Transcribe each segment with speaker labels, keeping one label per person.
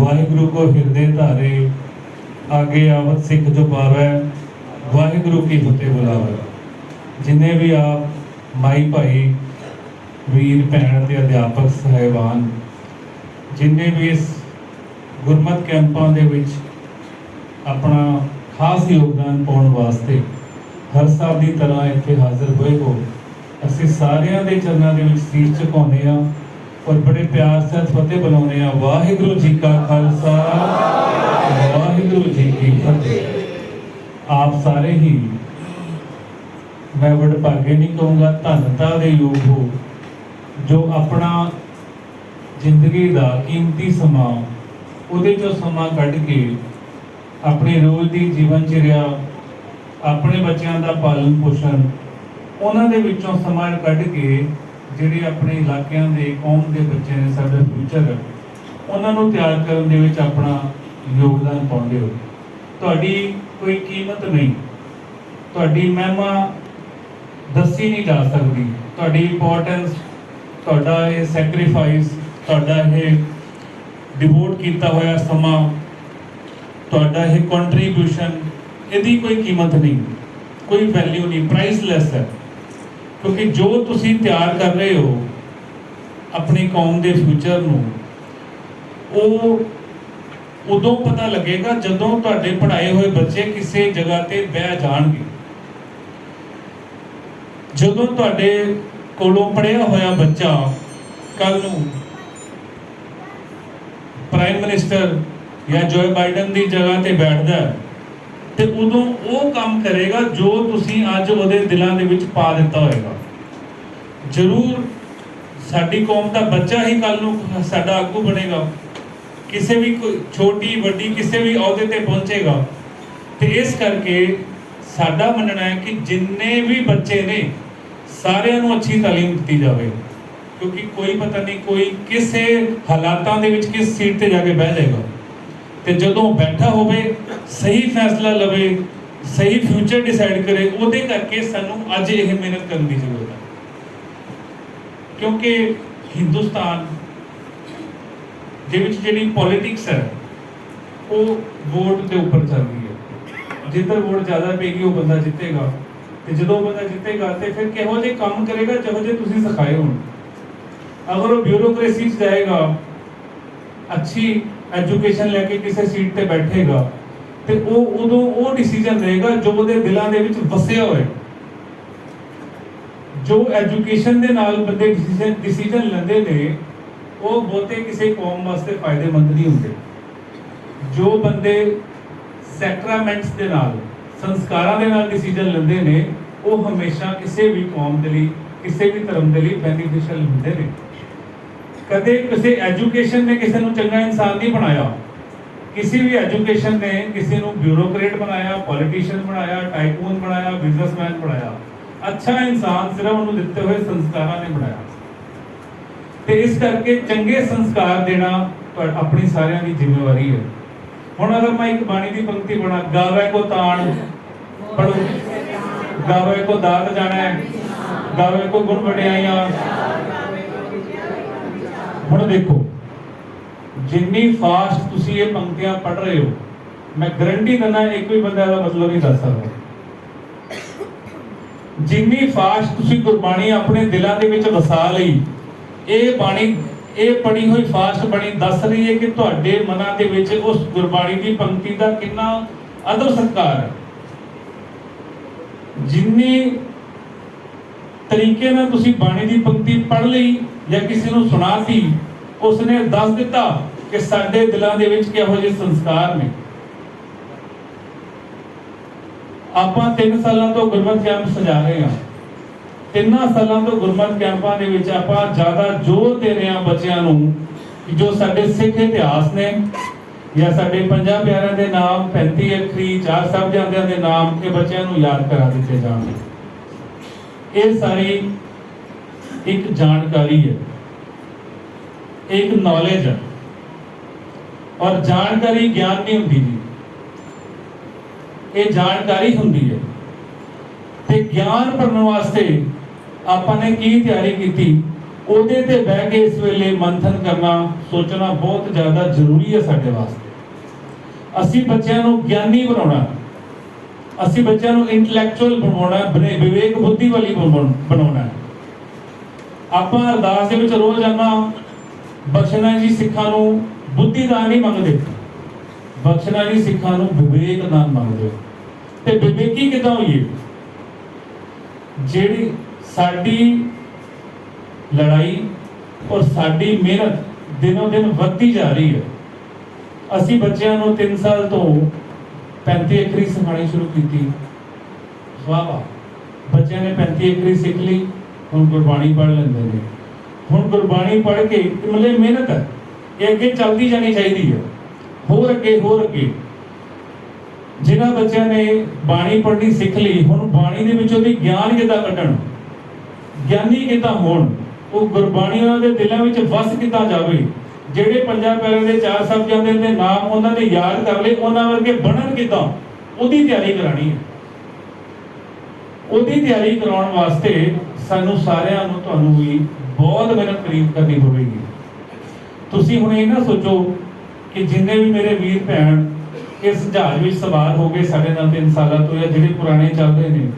Speaker 1: ਵਾਹਿਗੁਰੂ ਕੋ ਹਿਰਦੇ ਧਾਰੇ, ਆਗੇ ਆਵਤ ਸਿੱਖ ਜੋ ਪਾਵੈ, ਵਾਹਿਗੁਰੂ ਕੀ ਫਤਿਹ ਬੁਲਾਵੈ। ਜਿੰਨੇ ਵੀ ਆਪ ਮਾਈ ਭਾਈ, ਵੀਰ, ਭੈਣ ਤੇ ਅਧਿਆਪਕ, ਸਹਿਬਾਨ, ਜਿੰਨੇ ਵੀ ਇਸ ਗੁਰਮਤ ਕੈਂਪਾਂ ਦੇ ਵਿੱਚ ਆਪਣਾ ਖਾਸ ਯੋਗਦਾਨ ਪਾਉਣ ਵਾਸਤੇ ਹਰ ਸਾਲ ਦੀ ਤਰ੍ਹਾਂ ਇੱਥੇ ਹਾਜ਼ਰ ਹੋਏ ਹੋ, ਅਸੀਂ ਸਾਰਿਆਂ ਦੇ ਚਰਨਾਂ ਦੇ ਵਿੱਚ ਸੀਸ ਝੁਕਾਉਂਦੇ ਆ ਔਰ ਬੜੇ ਪਿਆਰ ਸਹਿਤ ਫਤਿਹ ਬੁਲਾਉਂਦੇ ਆ ਵਾਹਿਗੁਰੂ ਜੀ ਕਾ ਖਾਲਸਾ, ਵਾਹਿਗੁਰੂ ਜੀ ਕੀ ਫਤਿਹ। ਆਪ ਸਾਰੇ ਹੀ ਮੈਂ ਵਡਭਾਗੇ ਨਹੀਂ ਕਹੂੰਗਾ ਧੰਨਤਾ ਦੇ ਯੋਗ ਹੋ, ਜੋ ਆਪਣਾ ਜ਼ਿੰਦਗੀ ਦਾ ਕੀਮਤੀ ਸਮਾਂ, ਉਹਦੇ ਚੋਂ ਸਮਾਂ ਕੱਢ ਕੇ ਆਪਣੇ ਰੋਜ਼ ਦੀ ਜੀਵਨ ਚਰਿਆ ਆਪਣੇ ਬੱਚਿਆਂ ਦਾ ਪਾਲਣ ਪੋਸ਼ਣ, ਉਹਨਾਂ ਦੇ ਵਿੱਚੋਂ ਸਮਾਂ ਕੱਢ ਕੇ ਜਿਹੜੇ ਆਪਣੇ ਇਲਾਕਿਆਂ ਦੇ ਕੌਮ ਦੇ ਬੱਚੇ ਨੇ ਸਾਡਾ ਫਿਊਚਰ ਉਹਨਾਂ ਨੂੰ ਤਿਆਰ ਕਰਨ ਦੇ ਵਿੱਚ ਆਪਣਾ ਯੋਗਦਾਨ ਪਾਉਂਦੇ ਹੋ। ਤੁਹਾਡੀ ਕੋਈ ਕੀਮਤ ਨਹੀਂ। ਤੁਹਾਡੀ ਮਹਿਮਾ ਦੱਸੀ ਨਹੀਂ ਜਾ ਸਕਦੀ। ਤੁਹਾਡੀ ਇੰਪੋਰਟੈਂਸ ਤੁਹਾਡਾ ਇਹ ਸੈਕਰੀਫਾਈਸ ਤੁਹਾਡਾ ਇਹ ਡਿਵੋਟ ਕੀਤਾ ਹੋਇਆ ਸਮਾਂ, ਤੁਹਾਡਾ ਇਹ ਕੰਟਰੀਬਿਊਸ਼ਨ ਇਹਦੀ ਕੋਈ ਕੀਮਤ ਨਹੀਂ। ਕੋਈ ਵੈਲਿਊ ਨਹੀਂ ਪ੍ਰਾਈਸਲੈਸ ਹੈ। ਕਿਉਂਕਿ ਜੋ ਤੁਸੀਂ ਤਿਆਰ ਕਰ ਰਹੇ ਹੋ ਆਪਣੀ ਕੌਮ ਦੇ ਫਿਊਚਰ ਨੂੰ ਉਹ ਉਦੋਂ ਪਤਾ ਲੱਗੇਗਾ ਜਦੋਂ ਤੁਹਾਡੇ ਪੜ੍ਹਾਏ ਹੋਏ ਬੱਚੇ ਕਿਸੇ ਜਗ੍ਹਾ ਤੇ ਬਹਿ ਜਾਣਗੇ। ਜਦੋਂ ਤੁਹਾਡੇ ਕੋਲੋਂ ਪੜਿਆ ਹੋਇਆ ਬੱਚਾ ਕੱਲ ਨੂੰ ਪ੍ਰਾਈਮ ਮਿਨਿਸਟਰ ਜਾਂ ਜੋਏ ਬਾਈਡਨ ਦੀ ਜਗ੍ਹਾ ਤੇ ਬੈਠਦਾ ਹੈ, ਤੇ ਉਦੋਂ ਉਹ ਕੰਮ ਕਰੇਗਾ ਜੋ ਤੁਸੀਂ ਅੱਜ ਉਹਦੇ ਦਿਲਾਂ ਦੇ ਵਿੱਚ ਪਾ ਦਿੱਤਾ ਹੋਏਗਾ। ਜ਼ਰੂਰ ਸਾਡੀ ਕੌਮ ਦਾ ਬੱਚਾ ਹੀ ਕੱਲ ਨੂੰ ਸਾਡਾ ਆਗੂ ਬਣੇਗਾ। ਕਿਸੇ ਵੀ ਕੋਈ ਛੋਟੀ, ਵੱਡੀ, ਕਿਸੇ ਵੀ ਅਹੁਦੇ ਤੇ ਪਹੁੰਚੇਗਾ। ਤੇ ਇਸ ਕਰਕੇ ਸਾਡਾ ਮੰਨਣਾ ਹੈ ਕਿ ਜਿੰਨੇ ਵੀ ਬੱਚੇ ਨੇ, ਸਾਰਿਆਂ ਨੂੰ ਅੱਛੀ ਤਾਲੀਮ ਦਿੱਤੀ ਜਾਵੇ। ਕਿਉਂਕਿ ਕੋਈ ਪਤਾ ਨਹੀਂ, ਕੋਈ ਕਿਸੇ ਹਾਲਾਤਾਂ ਦੇ ਵਿੱਚ ਕਿਸ ਸੀਟ ਤੇ ਜਾ ਕੇ ਬਹਿ ਜਾਏਗਾ। ਤੇ ਜਦੋਂ ਬੈਠਾ ਹੋਵੇ, ਸਹੀ ਫੈਸਲਾ ਲਵੇ, ਸਹੀ ਫਿਊਚਰ ਡਿਸਾਈਡ ਕਰੇ, ਉਹਦੇ ਕਰਕੇ ਸਾਨੂੰ ਅੱਜ ਇਹ ਮਿਹਨਤ ਕਰਨ ਦੀ ਜ਼ਰੂਰਤ ਹੈ ਕਿਉਂਕਿ ਹਿੰਦੁਸਤਾਨ, ਦੇ ਵਿੱਚ ਜਿਹੜੀ ਪੋਲਿਟਿਕਸ ਹੈ, ਉਹ ਵੋਟ ਦੇ ਉੱਪਰ ਚੱਲਦੀ ਹੈ। ਜਿੱਧਰ ਵੋਟ ਜ਼ਿਆਦਾ ਪਏਗੀ, ਉਹ ਬੰਦਾ ਜਿੱਤੇਗਾ। ਤੇ ਜਦੋਂ ਉਹ ਬੰਦਾ ਜਿੱਤੇਗਾ, ਤੇ ਫਿਰ ਕਿਹੋ ਜਿਹੇ ਕੰਮ ਕਰੇਗਾ, ਜਿਹੋ ਜਿਹੇ ਤੁਸੀਂ ਸਿਖਾਏ ਹੋਣ। ਅਗਰ ਉਹ ਬਿਊਰੋਕ੍ਰੇਸੀ 'ਚ ਜਾਏਗਾ, ਅੱਛੀ ਐਜੂਕੇਸ਼ਨ ਲੈ ਕੇ ਕਿਸੇ ਸੀਟ ਤੇ ਬੈਠੇਗਾ, ਤੇ ਉਹ ਉਦੋਂ ਉਹ ਡਿਸੀਜਨ ਰਹੇਗਾ ਜੋ ਉਹਦੇ ਦਿਲਾਂ ਦੇ ਵਿੱਚ ਵਸਿਆ ਹੋਏ ਜੋ ਐਜੂਕੇਸ਼ਨ ਦੇ ਨਾਲ ਬੰਦੇ ਡਿਸੀਜਨ ਡਿਸੀਜਨ ਲੈਂਦੇ ਨੇ, ਉਹ ਬਹੁਤੇ ਕਿਸੇ ਕੌਮ ਵਾਸਤੇ ਫਾਇਦੇਮੰਦ ਨਹੀਂ ਹੁੰਦੇ। ਜੋ ਬੰਦੇ ਸੈਕਰਾਮੈਂਟਸ ਦੇ ਨਾਲ, ਸੰਸਕਾਰਾਂ ਦੇ ਨਾਲ ਡਿਸੀਜਨ ਲੈਂਦੇ ਨੇ, ਉਹ ਹਮੇਸ਼ਾ ਕਿਸੇ ਵੀ ਕੌਮ ਦੇ ਲਈ, ਕਿਸੇ ਵੀ ਧਰਮ ਦੇ ਲਈ ਬੈਨੀਫੀਸ਼ੀਅਲ ਹੁੰਦੇ ਨੇ। ਕਦੇ ਕਿਸੇ ਐਜੂਕੇਸ਼ਨ ਨੇ ਕਿਸੇ ਨੂੰ ਚੰਗਾ ਇਨਸਾਨ ਨਹੀਂ ਬਣਾਇਆ। ਕਿਸੇ ਵੀ ਐਜੂਕੇਸ਼ਨ ਨੇ ਕਿਸੇ ਨੂੰ ਬਿਊਰੋਕਰੇਟ ਬਣਾਇਆ ਪੋਲੀਟੀਸ਼ੀਅਨ ਬਣਾਇਆ ਟਾਈਕੂਨ ਬਣਾਇਆ ਬਿਜ਼ਨਸਮੈਨ ਬਣਾਇਆ। ਅੱਛਾ ਇਨਸਾਨ ਸਿਰਫ ਉਹਨੂੰ ਦਿੱਤੇ ਹੋਏ ਸੰਸਕਾਰਾਂ ਨੇ ਬਣਾਇਆ। ਤੇ ਇਸ ਕਰਕੇ ਚੰਗੇ ਸੰਸਕਾਰ ਦੇਣਾ ਆਪਣੀ ਸਾਰਿਆਂ ਦੀ ਜ਼ਿੰਮੇਵਾਰੀ ਹੈ। ਹੁਣ ਅਗਰ ਮੈਂ ਇੱਕ ਬਾਣੀ ਦੀ ਪੰਕਤੀ ਬਣਾ, ਗਾਵੇ ਕੋ ਤਾਣ, ਪੜੋ। ਗਾਵੇ ਕੋ ਦਾਤ ਜਾਣਾ, ਗਾਵੇ ਕੋ ਗੁਣ ਵਡਿਆਈਆਂ ਹੁਣ ਦੇਖੋ, ਜਿੰਨੀ ਫਾਸਟ ਤੁਸੀਂ ਇਹ ਪੰਕਤੀਆਂ ਪੜ ਰਹੇ ਹੋ, ਮੈਂ ਗਰੰਟੀ ਦਿੰਦਾ, ਇੱਕ ਵੀ ਬੰਦਾ ਦਾ ਮਤਲਬ ਨਹੀਂ ਦੱਸ ਸਕਦਾ। ਜਿੰਨੀ ਫਾਸਟ ਤੁਸੀਂ ਗੁਰਬਾਣੀ ਆਪਣੇ ਦਿਲਾਂ ਦੇ ਵਿੱਚ ਵਸਾ ਲਈ, ਇਹ ਬਾਣੀ, ਇਹ ਪੜੀ ਹੋਈ ਫਾਸਟ ਬਾਣੀ ਦੱਸ ਰਹੀ ਹੈ ਕਿ ਤੁਹਾਡੇ ਮਨਾਂ ਦੇ ਵਿੱਚ ਉਸ ਗੁਰਬਾਣੀ ਦੀ ਪੰਕਤੀ ਦਾ ਕਿੰਨਾ ਅਦਰ ਸਤਿਕਾਰ ਹੈ। ਜਿੰਨੀ ਤਰੀਕੇ ਨਾਲ ਤੁਸੀਂ ਬਾਣੀ ਦੀ ਪੰਕਤੀ ਪੜ ਲਈ ਜਾਂ ਕਿਸੇ ਨੂੰ ਸੁਣਾਤੀ, ਉਸਨੇ ਦੱਸ ਦਿੱਤਾ ਕਿ ਸਾਡੇ ਦਿਲਾਂ ਦੇ ਵਿੱਚ ਕਿਹੋ ਜਿਹੇ ਸੰਸਕਾਰ ਨੇ। ਆਪਾਂ 3 ਸਾਲਾਂ ਤੋਂ ਗੁਰਮਤਿ ਕੈਂਪ ਸਜਾ ਰਹੇ ਹਾਂ। ਤਿੰਨਾਂ ਸਾਲਾਂ ਤੋਂ ਗੁਰਮਤਿ ਕੈਂਪਾਂ ਦੇ ਵਿੱਚ ਆਪਾਂ ਜ਼ਿਆਦਾ ਜ਼ੋਰ ਦੇ ਰਹੇ ਹਾਂ ਬੱਚਿਆਂ ਨੂੰ ਕਿ ਜੋ ਸਾਡੇ ਸਿੱਖ ਇਤਿਹਾਸ ਨੇ ਜਾਂ ਸਾਡੇ ਪੰਜਾਂ ਪਿਆਰਿਆਂ ਦੇ ਨਾਮ 35 ਅੱਖਰੀ, ਚਾਰ ਸਾਹਿਬਜ਼ਾਦਿਆਂ ਦੇ ਨਾਮ, ਇਹ ਬੱਚਿਆਂ ਨੂੰ ਯਾਦ ਕਰਾ ਦਿੱਤੇ ਜਾਣਗੇ। ਇਹ ਸਾਰੀ ਇੱਕ ਜਾਣਕਾਰੀ ਹੈ। ਇੱਕ ਨੌਲੇਜ ਹੈ। ਔਰ ਜਾਣਕਾਰੀ ਗਿਆਨ ਨਹੀਂ ਹੁੰਦੀ ਜੀ। ਇਹ ਜਾਣਕਾਰੀ ਹੁੰਦੀ ਹੈ। ਤੇ ਗਿਆਨ ਭਰਨ ਵਾਸਤੇ ਆਪਾਂ ਨੇ ਕੀ ਤਿਆਰੀ ਕੀਤੀ? ਉਹਦੇ ਤੇ ਬਹਿ ਕੇ ਇਸ ਵੇਲੇ ਮੰਥਨ ਕਰਨਾ ਸੋਚਣਾ ਬਹੁਤ ਜ਼ਿਆਦਾ ਜ਼ਰੂਰੀ ਹੈ ਸਾਡੇ ਵਾਸਤੇ। ਅਸੀਂ ਬੱਚਿਆਂ ਨੂੰ ਗਿਆਨੀ ਬਣਾਉਣਾ। ਅਸੀਂ ਬੱਚਿਆਂ ਨੂੰ ਇੰਟੈਲੈਕਚੁਅਲ ਬਣਾਉਣਾ ਵਿਵੇਕ ਬੁੱਧੀ ਵਾਲੀ ਬਣਾਉਣ- ਬਣਾਉਣਾ ਆਪਾਂ ਅਰਦਾਸ ਦੇ ਵਿੱਚ ਰੋਜ਼ਾਨਾ ਬਖਸ਼ਣਾ ਜੀ ਸਿੱਖਾਂ ਨੂੰ ਬੁੱਧੀ ਦਾਨ ਨਹੀਂ ਮੰਗਦੇ। ਬਖਸ਼ਣਾ ਜੀ ਸਿੱਖਾਂ ਨੂੰ ਵਿਵੇਕ ਦਾਨ ਮੰਗਦੇ। ਹੋ। ਤੇ ਵਿਵੇਕੀ ਕਿਦਾਂ ਹੋਈਏ? ਜਿਹੜੀ ਸਾਡੀ ਲੜਾਈ ਔਰ ਸਾਡੀ ਮਿਹਨਤ ਦਿਨੋਂ ਦਿਨ ਵੱਧਦੀ ਜਾ ਰਹੀ ਹੈ। ਅਸੀਂ ਬੱਚਿਆਂ ਨੂੰ 3 ਸਾਲ ਤੋਂ 35 ਅੱਖਰੀ ਸਿਖਾਉਣੀ ਸ਼ੁਰੂ ਕੀਤੀ। ਵਾਹ ਵਾਹ। ਬੱਚਿਆਂ ਨੇ 35 ਅੱਖਰੀ ਸਿੱਖ ਲਈ। ਹੁਣ ਗੁਰਬਾਣੀ ਪੜ੍ਹ ਲੈਂਦੇ ਨੇ। ਹੁਣ ਗੁਰਬਾਣੀ ਪੜ੍ਹ ਕੇ ਮਤਲਬ ਮਿਹਨਤ ਹੈ। ਇਹ ਅੱਗੇ ਚੱਲਦੀ ਜਾਣੀ ਚਾਹੀਦੀ ਹੈ। ਹੋਰ ਅੱਗੇ ਹੋਰ ਅੱਗੇ। ਜਿਨ੍ਹਾਂ ਬੱਚਿਆਂ ਨੇ ਬਾਣੀ ਪੜ੍ਹਨੀ ਸਿੱਖ ਲਈ, ਹੁਣ ਬਾਣੀ ਦੇ ਵਿੱਚੋਂ ਦੀ ਗਿਆਨ ਕਿੱਦਾਂ ਕੱਢਣ? ਗਿਆਨੀ ਕਿੱਦਾਂ ਹੋਣ? ਉਹ ਗੁਰਬਾਣੀ ਉਹਨਾਂ ਦੇ ਦਿਲਾਂ ਵਿੱਚ ਵਸ ਕਿੱਦਾਂ ਜਾਵੇ? ਜਿਹੜੇ ਪੰਜਾਂ ਪੈਰਾਂ ਦੇ ਚਾਰ ਸਾਹਿਬਜ਼ਾਦਿਆਂ ਦੇ ਨਾਮ ਉਹਨਾਂ ਦੇ ਯਾਦ ਕਰ ਲਏ, ਉਹਨਾਂ ਵਰਗੇ ਬਣਨ ਕਿੱਦਾਂ? ਉਹਦੀ ਤਿਆਰੀ ਕਰਾਣੀ ਹੈ। ਉਹਦੀ ਤਿਆਰੀ ਕਰਾਉਣ ਵਾਸਤੇ ਸਾਨੂੰ ਸਾਰਿਆਂ ਨੂੰ ਤੁਹਾਨੂੰ ਵੀ ਬਹੁਤ ਮਿਹਨਤ ਕਰੀਬ ਕਰਨੀ ਪਵੇਗੀ। ਤੁਸੀਂ ਹੁਣ ਇਹ ਨਾ ਸੋਚੋ ਕਿ ਜਿੰਨੇ ਵੀ ਮੇਰੇ ਵੀਰ ਭੈਣ ਇਸ ਜਹਾਜ਼ ਵਿੱਚ ਸਵਾਰ ਹੋ ਗਏ ਸਾਡੇ ਨਾਲ 3 ਸਾਲਾਂ ਤੋਂ ਜਾਂ ਜਿਹੜੇ ਪੁਰਾਣੇ ਚੱਲਦੇ ਨੇ,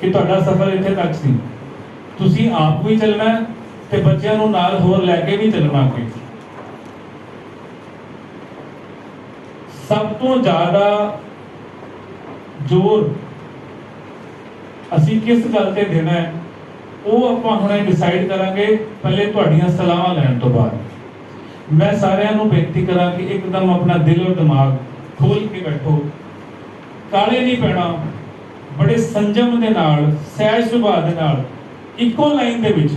Speaker 1: ਕਿ ਤੁਹਾਡਾ ਸਫ਼ਰ ਇੱਥੇ ਤੱਕ ਸੀ। ਤੁਸੀਂ ਆਪ ਵੀ ਚੱਲਣਾ ਤੇ ਬੱਚਿਆਂ ਨੂੰ ਨਾਲ ਹੋਰ ਲੈ ਕੇ ਵੀ ਚੱਲਣਾ ਅੱਗੇ। ਸਭ ਤੋਂ ਜ਼ਿਆਦਾ ਜ਼ੋਰ ਅਸੀਂ ਕਿਸ ਗੱਲ ਤੇ ਦੇਣਾ ਹੈ? ਉਹ ਆਪਾਂ ਹੁਣੇ ਡਿਸਾਈਡ ਕਰਾਂਗੇ ਪਹਿਲੇ ਤੁਹਾਡੀਆਂ ਸਲਾਹਾਂ ਲੈਣ ਤੋਂ ਬਾਅਦ। ਮੈਂ ਸਾਰਿਆਂ ਨੂੰ ਬੇਨਤੀ ਕਰਾਂ ਕਿ ਇੱਕਦਮ ਆਪਣਾ ਦਿਲ ਔਰ ਦਿਮਾਗ ਖੋਲ ਕੇ ਬੈਠੋ। ਕਾਲੇ ਨਹੀਂ ਪੈਣਾ ਬੜੇ ਸੰਜਮ ਦੇ ਨਾਲ ਸਹਿਜ ਸੁਭਾਅ ਦੇ ਨਾਲ ਇੱਕੋ ਲਾਈਨ ਦੇ ਵਿੱਚ।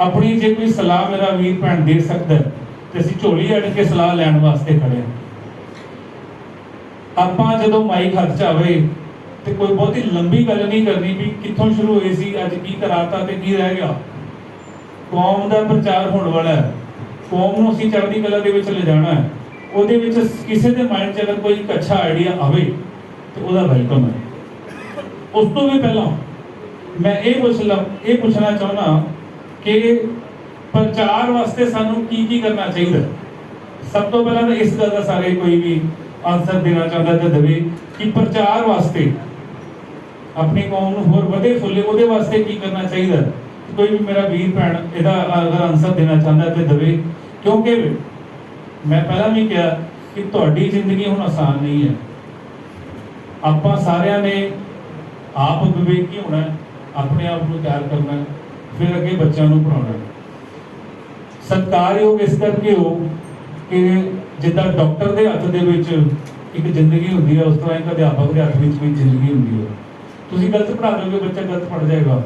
Speaker 1: ਆਪਣੀ ਜੇ ਕੋਈ ਸਲਾਹ ਮੇਰਾ ਵੀਰ ਭੈਣ ਦੇ ਸਕਦਾ ਹੈ, ਤੇ ਅਸੀਂ ਝੋਲੀ ਅੜ ਕੇ ਸਲਾਹ ਲੈਣ ਵਾਸਤੇ ਖੜੇ ਆਪਾਂ ਜਦੋਂ ਮਾਈਕ ਹੱਥ 'ਚ ਆਵੇ ਤੇ ਕੋਈ ਬਹੁਤੀ ਲੰਬੀ ਗੱਲ ਨਹੀਂ ਕਰਨੀ ਵੀ ਕਿੱਥੋਂ ਸ਼ੁਰੂ ਹੋਈ ਸੀ, ਅੱਜ ਕੀ ਕਰਾਤਾ ਤੇ ਕੀ ਰਹਿ ਗਿਆ। ਕੌਮ ਦਾ ਪ੍ਰਚਾਰ ਹੋਣ ਵਾਲਾ ਹੈ। ਕੌਮ ਨੂੰ ਅਸੀਂ ਚੜ੍ਹਦੀ ਕਲਾ ਦੇ ਵਿੱਚ ਲਿਜਾਣਾ ਹੈ। ਉਹਦੇ ਵਿੱਚ ਕਿਸੇ ਦੇ ਮਾਈਂਡ 'ਚ ਅਗਰ ਕੋਈ ਅੱਛਾ ਆਈਡੀਆ ਆਵੇ, ਤੇ ਉਹਦਾ ਵੈਲਕਮ ਹੈ। ਉਸ ਤੋਂ ਵੀ ਪਹਿਲਾਂ ਮੈਂ ਇਹ ਪੁੱਛ ਲ, ਇਹ ਪੁੱਛਣਾ ਚਾਹੁੰਦਾ ਕਿ ਪ੍ਰਚਾਰ ਵਾਸਤੇ ਸਾਨੂੰ ਕੀ ਕੀ ਕਰਨਾ ਚਾਹੀਦਾ ਸਭ ਤੋਂ ਪਹਿਲਾਂ ਤਾਂ ਇਸ ਗੱਲ ਦਾ ਸਾਰੇ ਕੋਈ ਵੀ ਆਨਸਰ ਦੇਣਾ ਚਾਹੁੰਦਾ ਤਾਂ ਦੇਵੇ ਕਿ ਪ੍ਰਚਾਰ ਵਾਸਤੇ ਆਪਣੀ ਕੌਮ ਨੂੰ ਹੋਰ ਵਧੇ ਫੁੱਲੇ ਉਹਦੇ ਵਾਸਤੇ ਕੀ ਕਰਨਾ ਚਾਹੀਦਾ? ਕੋਈ ਵੀ ਮੇਰਾ ਵੀਰ, ਭੈਣ, ਇਹਦਾ ਅਗਰ ਆਨਸਰ ਦੇਣਾ ਚਾਹੁੰਦਾ ਤੇ ਦੇਵੇ। ਕਿਉਂਕਿ ਮੈਂ ਪਹਿਲਾਂ ਵੀ ਕਿਹਾ ਕਿ ਤੁਹਾਡੀ ਜ਼ਿੰਦਗੀ ਹੁਣ ਆਸਾਨ ਨਹੀਂ ਹੈ। ਆਪਾਂ ਸਾਰਿਆਂ ਨੇ ਆਪ ਵਿਵੇਕੀ ਹੋਣਾ ਆਪਣੇ ਆਪ ਨੂੰ ਤਿਆਰ ਕਰਨਾ ਫਿਰ ਅੱਗੇ ਬੱਚਿਆਂ ਨੂੰ ਪੜਾਉਣਾ ਹੈ। ਸਤਿਕਾਰਯੋਗ ਇਸ ਕਰਕੇ ਹੋ ਕਿ ਜਿੱਦਾਂ ਡਾਕਟਰ ਦੇ ਹੱਥ ਦੇ ਵਿੱਚ ਇੱਕ ਜ਼ਿੰਦਗੀ ਹੁੰਦੀ ਹੈ, ਉਸ ਤਰ੍ਹਾਂ ਇੱਕ ਅਧਿਆਪਕ ਦੇ ਹੱਥ ਵਿੱਚ ਵੀ ਜ਼ਿੰਦਗੀ ਹੁੰਦੀ ਹੈ। ਤੁਸੀਂ ਗਲਤ ਪੜ੍ਹਾ ਦਿਓਗੇ, ਬੱਚਾ ਗਲਤ ਪੜ ਜਾਏਗਾ।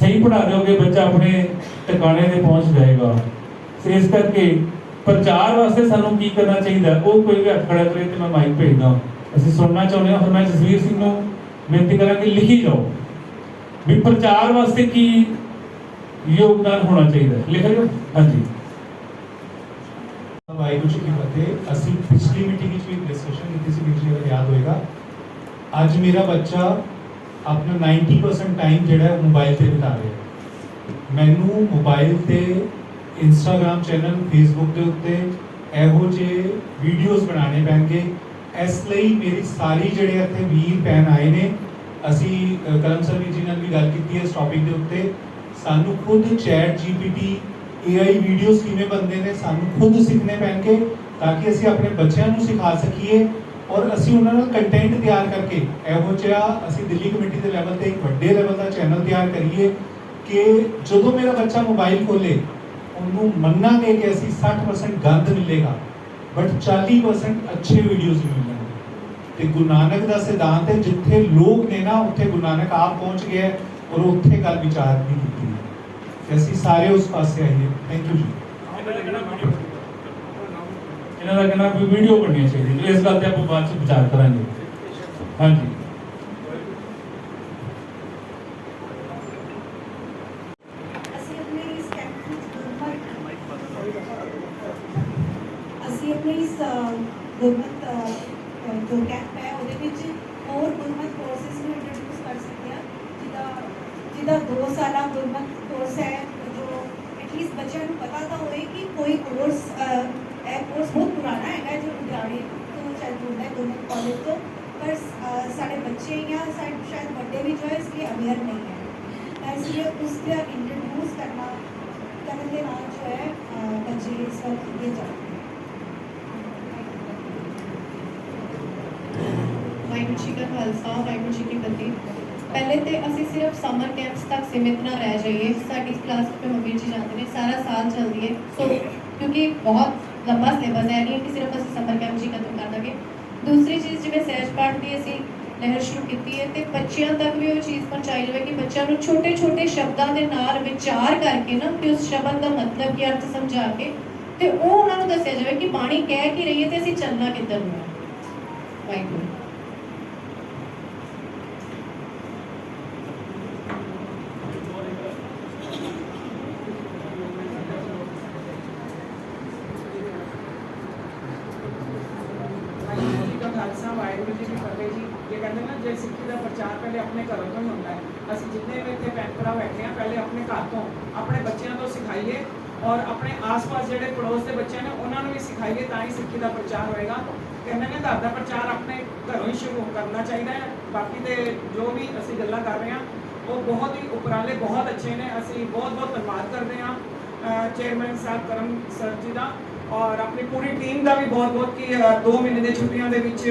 Speaker 1: ਸਹੀ ਪੜ੍ਹਾ ਦਿਓਗੇ, ਬੱਚਾ ਆਪਣੇ ਟਿਕਾਣੇ ਤੇ ਪਹੁੰਚ ਜਾਏਗਾ। ਇਸ ਕਰਕੇ ਪ੍ਰਚਾਰ ਵਾਸਤੇ ਸਾਨੂੰ ਕੀ ਕਰਨਾ ਚਾਹੀਦਾ? ਉਹ ਕੋਈ ਵੀ ਹੱਥ ਖੜਾ ਕਰੇ ਤੇ ਮੈਂ ਮਾਈਕ ਭੇਜਦਾ। ਅਸੀਂ ਸੁਣਨਾ ਚਾਹੁੰਦੇ ਹਾਂ। ਮੈਂ ਜਸਵੀਰ ਸਿੰਘ ਨੂੰ ਬੇਨਤੀ ਕਰਾਂ ਕਿ ਲਿਖੀ ਜਾਓ। ਵੀ ਪ੍ਰਚਾਰ ਵਾਸਤੇ ਕੀ ਯੋਗਦਾਨ ਹੋਣਾ ਚਾਹੀਦਾ? ਹੈ? ਲਿਖ ਲਿਓ ਹਾਂਜੀ।
Speaker 2: ਵਾਹਿਗੁਰੂ ਜੀ ਕੀ ਫਤਿਹ। ਅਸੀਂ ਪਿਛਲੀ ਮੀਟਿੰਗ ਵਿੱਚ ਵੀ ਡਿਸਕਸ਼ਨ ਕੀਤੀ ਸੀ, ਵੀਰ ਜੀ, ਅਗਰ ਯਾਦ ਹੋਏਗਾ। ਅੱਜ ਮੇਰਾ ਬੱਚਾ ਆਪਣਾ 90% ਟਾਈਮ ਜਿਹੜਾ ਹੈ ਮੋਬਾਈਲ ਤੇ ਬਿਤਾ ਰਿਹਾ ਮੈਨੂੰ ਮੋਬਾਈਲ ਤੇ ਇੰਸਟਾਗ੍ਰam ਚੈਨਲ ਫੇਸਬੁੱਕ ਦੇ ਉੱਤੇ ਇਹੋ ਜਿਹੇ ਵੀਡੀਓਜ਼ ਬਣਾਉਣੇ ਪੈਣਗੇ। ਇਸ ਲਈ ਮੇਰੀ ਸਾਰੀ ਜਿਹੜੇ ਇੱਥੇ ਵੀਰ, ਭੈਣ ਆਏ ਨੇ, ਅਸੀਂ ਕਰਮ ਸਰ ਜੀ ਨਾਲ ਵੀ ਗੱਲ ਕੀਤੀ ਹੈ ਇਸ ਟੌਪਿਕ ਦੇ ਉੱਤੇ। ਸਾਨੂੰ ਖੁਦ ਚੈਟ ਜੀਪੀਟੀ AI ਵੀਡੀਓਜ਼ ਕਿਵੇਂ ਬਣਦੇ ਨੇ, ਸਾਨੂੰ ਖੁਦ ਸਿੱਖਣੇ ਪੈਣਗੇ, ਤਾਂ ਕਿ ਅਸੀਂ ਆਪਣੇ ਬੱਚਿਆਂ ਨੂੰ ਸਿਖਾ ਸਕੀਏ। ਔਰ ਅਸੀਂ ਉਹਨਾਂ ਨਾਲ ਕੰਟੈਂਟ ਤਿਆਰ ਕਰਕੇ, ਇਹੋ ਜਿਹਾ ਅਸੀਂ ਦਿੱਲੀ ਕਮੇਟੀ ਦੇ ਲੈਵਲ ਤੇ ਇੱਕ ਵੱਡੇ ਲੈਵਲ ਦਾ ਚੈਨਲ ਤਿਆਰ ਕਰੀਏ ਕਿ ਜਦੋਂ ਮੇਰਾ ਬੱਚਾ ਮੋਬਾਈਲ ਖੋਲੇ, ਉਹਨੂੰ ਮੰਨਾਂਗੇ ਕਿ ਅਸੀਂ 60% ਗੰਦ ਮਿਲੇਗਾ ਬਟ 40% ਅੱਛੇ ਵੀਡੀਓਜ਼ ਮਿਲਣਗੇ। ਤੇ ਗੁਰੂ ਨਾਨਕ ਦਾ ਸਿਧਾਂਤ ਹੈ, ਜਿੱਥੇ ਲੋਕ ਨੇ ਨਾ, ਉੱਥੇ ਗੁਰੂ ਨਾਨਕ ਆਪ ਪਹੁੰਚ ਗਿਆ ਔਰ ਉੱਥੇ ਗੱਲ ਵਿਚਾਰ ਨਹੀਂ ਕੀਤੀ ਹੈ। ਅਸੀਂ ਸਾਰੇ ਉਸ ਪਾਸੇ ਆਈਏ। ਥੈਂਕ ਯੂ ਜੀ।
Speaker 1: ਇਹਨਾਂ ਦਾ ਕਹਿਣਾ ਵੀ ਵੀਡੀਓ ਬਣਨੀ ਚਾਹੀਦੀ ਹੈ। ਇਸ ਗੱਲ ਤੇ ਆਪਾਂ ਬਾਅਦ ਚ ਵਿਚਾਰ ਕਰਾਂਗੇ ਹਾਂਜੀ
Speaker 3: ਅਸੀਂ ਆਪਣੇ ਇਸ ਕੈਂਪ ਵਿੱਚ ਗੁਰਮਤ ਅਸੀਂ ਆਪਣੇ ਇਸ ਅ, ਗੁਰਮਤ ਅ, ਅ, ਜੋ ਕੈਂਪ ਹੈ ਉਹਦੇ ਵਿੱਚ ਹੋਰ ਗੁਰਮਤ ਕੋਰਸਸ ਨੂੰ ਇੰਟਰੋਡਿਊਸ ਕਰ ਸਕਦੇ ਹਾਂ ਜਿਹਦਾ ਜਿਹਦਾ 2 ਸਾਲਾ ਗੁਰਮਤ ਕੋਰਸ ਹੈ ਜੋ ਐਟਲੀਸਟ ਬੱਚਿਆਂ ਨੂੰ ਪਤਾ ਤਾਂ ਹੋਏ ਕਿ ਕੋਈ ਕੋਰਸ ਇਹ ਕੋਰਸ ਬਹੁਤ ਪੁਰਾਣਾ ਹੈਗਾ ਜੋ ਲੁਧਿਆਣੇ ਤੋਂ ਚੱਲ ਹੁੰਦਾ ਹੈ ਗੁਰਮਤ ਕਾਲਜ ਤੋਂ ਪਰ ਅ, ਸਾਡੇ ਬੱਚੇ ਜਾਂ ਸਾਡੇ ਸ਼ਾਇਦ ਵੱਡੇ ਵੀ ਜੋ ਹੈ ਇਸ ਲਈ ਅਵੇਅਰ ਨਹੀਂ ਹੈ ਤਾਂ ਇਸ ਲਈ ਉਸ ਦਾ ਇੰਟਰੋਡਿਊਸ ਕਰਨਾ ਕਰਨ ਦੇ ਨਾਲ ਜੋ ਹੈ ਅ, ਬੱਚੇ ਇਸ ਵਕਤ ਅੱਗੇ ਜਾਂਦੇ हैं
Speaker 4: ਵਾਹਿਗੁਰੂ ਜੀ ਕਾ ਖਾਲਸਾ ਵਾਹਿਗੁਰੂ ਜੀ ਕੀ ਫਤਿਹ ਪਹਿਲੇ ਤੇ ਅਸੀਂ ਸਿਰਫ ਸਮਰ ਕੈਂਪਸ ਤੱਕ ਸੀਮਿਤ ਨਾ ਰਹਿ ਜਾਈਏ ਸਾਡੀ ਕਲਾਸ ਤੇ ਮਮੀਰ ਜੀ ਜਾਂਦੇ ਨੇ ਸਾਰਾ ਸਾਲ ਚੱਲਦੀ ਹੈ ਸੋ ਕਿਉਂਕਿ ਬਹੁਤ ਲੰਬਾ ਸਿਲੇਬਸ ਹੈ ਨਹੀਂ ਕਿ ਸਿਰਫ ਅਸੀਂ ਸਮਰ ਕੈਂਪ ਜੀ ਖਤਮ ਕਰ ਦਾਂਗੇ ਦੂਸਰੀ ਚੀਜ਼ ਜਿਵੇਂ ਸਹਿਜ ਪਾਠ ਦੀ ਅਸੀਂ ਲਹਿਰ ਸ਼ੁਰੂ ਕੀਤੀ ਹੈ ਤੇ ਬੱਚਿਆਂ ਤੱਕ ਵੀ ਉਹ ਚੀਜ਼ ਪਹੁੰਚਾਈ ਜਾਵੇ ਕਿ ਬੱਚਿਆਂ ਨੂੰ ਛੋਟੇ ਛੋਟੇ ਸ਼ਬਦਾਂ ਦੇ ਨਾਲ ਵਿਚਾਰ ਕਰਕੇ ਨਾ ਕਿ ਉਸ ਸ਼ਬਦ ਦਾ ਮਤਲਬ ਕੀ ਅਰਥ ਸਮਝਾ ਕੇ ਤੇ ਉਹ ਉਹਨਾਂ ਨੂੰ ਦੱਸਿਆ ਜਾਵੇ ਕਿ ਬਾਣੀ ਕਹਿ ਕੀ ਰਹੀ ਹੈ ਤੇ ਅਸੀਂ ਚੱਲਣਾ ਕਿੱਧਰ ਨੂੰ ਹੈ। ਵਾਹਿਗੁਰੂ
Speaker 5: ਵਾਹਿਗੁਰੂ ਜੀ ਕਾ ਖਾਲਸਾ ਵਾਹਿਗੁਰੂ ਜੀ ਕੀ ਫਤਿਹ ਜੀ ਇਹ ਕਹਿੰਦੇ ਨਾ ਜੇ ਸਿੱਖੀ ਦਾ ਪ੍ਰਚਾਰ ਪਹਿਲੇ ਆਪਣੇ ਘਰੋਂ ਤੋਂ ਹੀ ਹੁੰਦਾ ਹੈ ਅਸੀਂ ਜਿੰਨੇ ਵੀ ਇੱਥੇ ਭੈਣ ਭਰਾ ਬੈਠੇ ਆ ਪਹਿਲੇ ਆਪਣੇ ਘਰ ਤੋਂ ਆਪਣੇ ਬੱਚਿਆਂ ਤੋਂ ਸਿਖਾਈਏ ਔਰ ਆਪਣੇ ਆਸ-ਪਾਸ ਜਿਹੜੇ ਪੜੋਸ ਦੇ ਬੱਚੇ ਨੇ ਉਹਨਾਂ ਨੂੰ ਵੀ ਸਿਖਾਈਏ ਤਾਂ ਹੀ ਸਿੱਖੀ ਦਾ ਪ੍ਰਚਾਰ ਹੋਏਗਾ। ਕਹਿੰਦੇ ਨੇ ਘਰ ਦਾ ਪ੍ਰਚਾਰ ਆਪਣੇ ਘਰੋਂ ਹੀ ਸ਼ੁਰੂ ਕਰਨਾ ਚਾਹੀਦਾ ਹੈ। ਬਾਕੀ ਦੇ ਜੋ ਵੀ ਅਸੀਂ ਗੱਲਾਂ ਕਰ ਰਹੇ ਹਾਂ, ਉਹ ਬਹੁਤ ਹੀ ਉਪਰਾਲੇ ਬਹੁਤ ਅੱਛੇ ਨੇ। ਅਸੀਂ ਬਹੁਤ ਬਹੁਤ ਧੰਨਵਾਦ ਕਰਦੇ ਹਾਂ ਚੇਅਰਮੈਨ ਸਾਹਿਬ ਕਰਮ ਸਰ ਜੀ ਦਾ ਔਰ ਆਪਣੀ ਪੂਰੀ ਟੀਮ ਦਾ ਵੀ ਬਹੁਤ ਬਹੁਤ ਕਿ 2 ਮਹੀਨੇ ਦੇ ਛੁੱਟੀਆਂ ਦੇ ਵਿੱਚ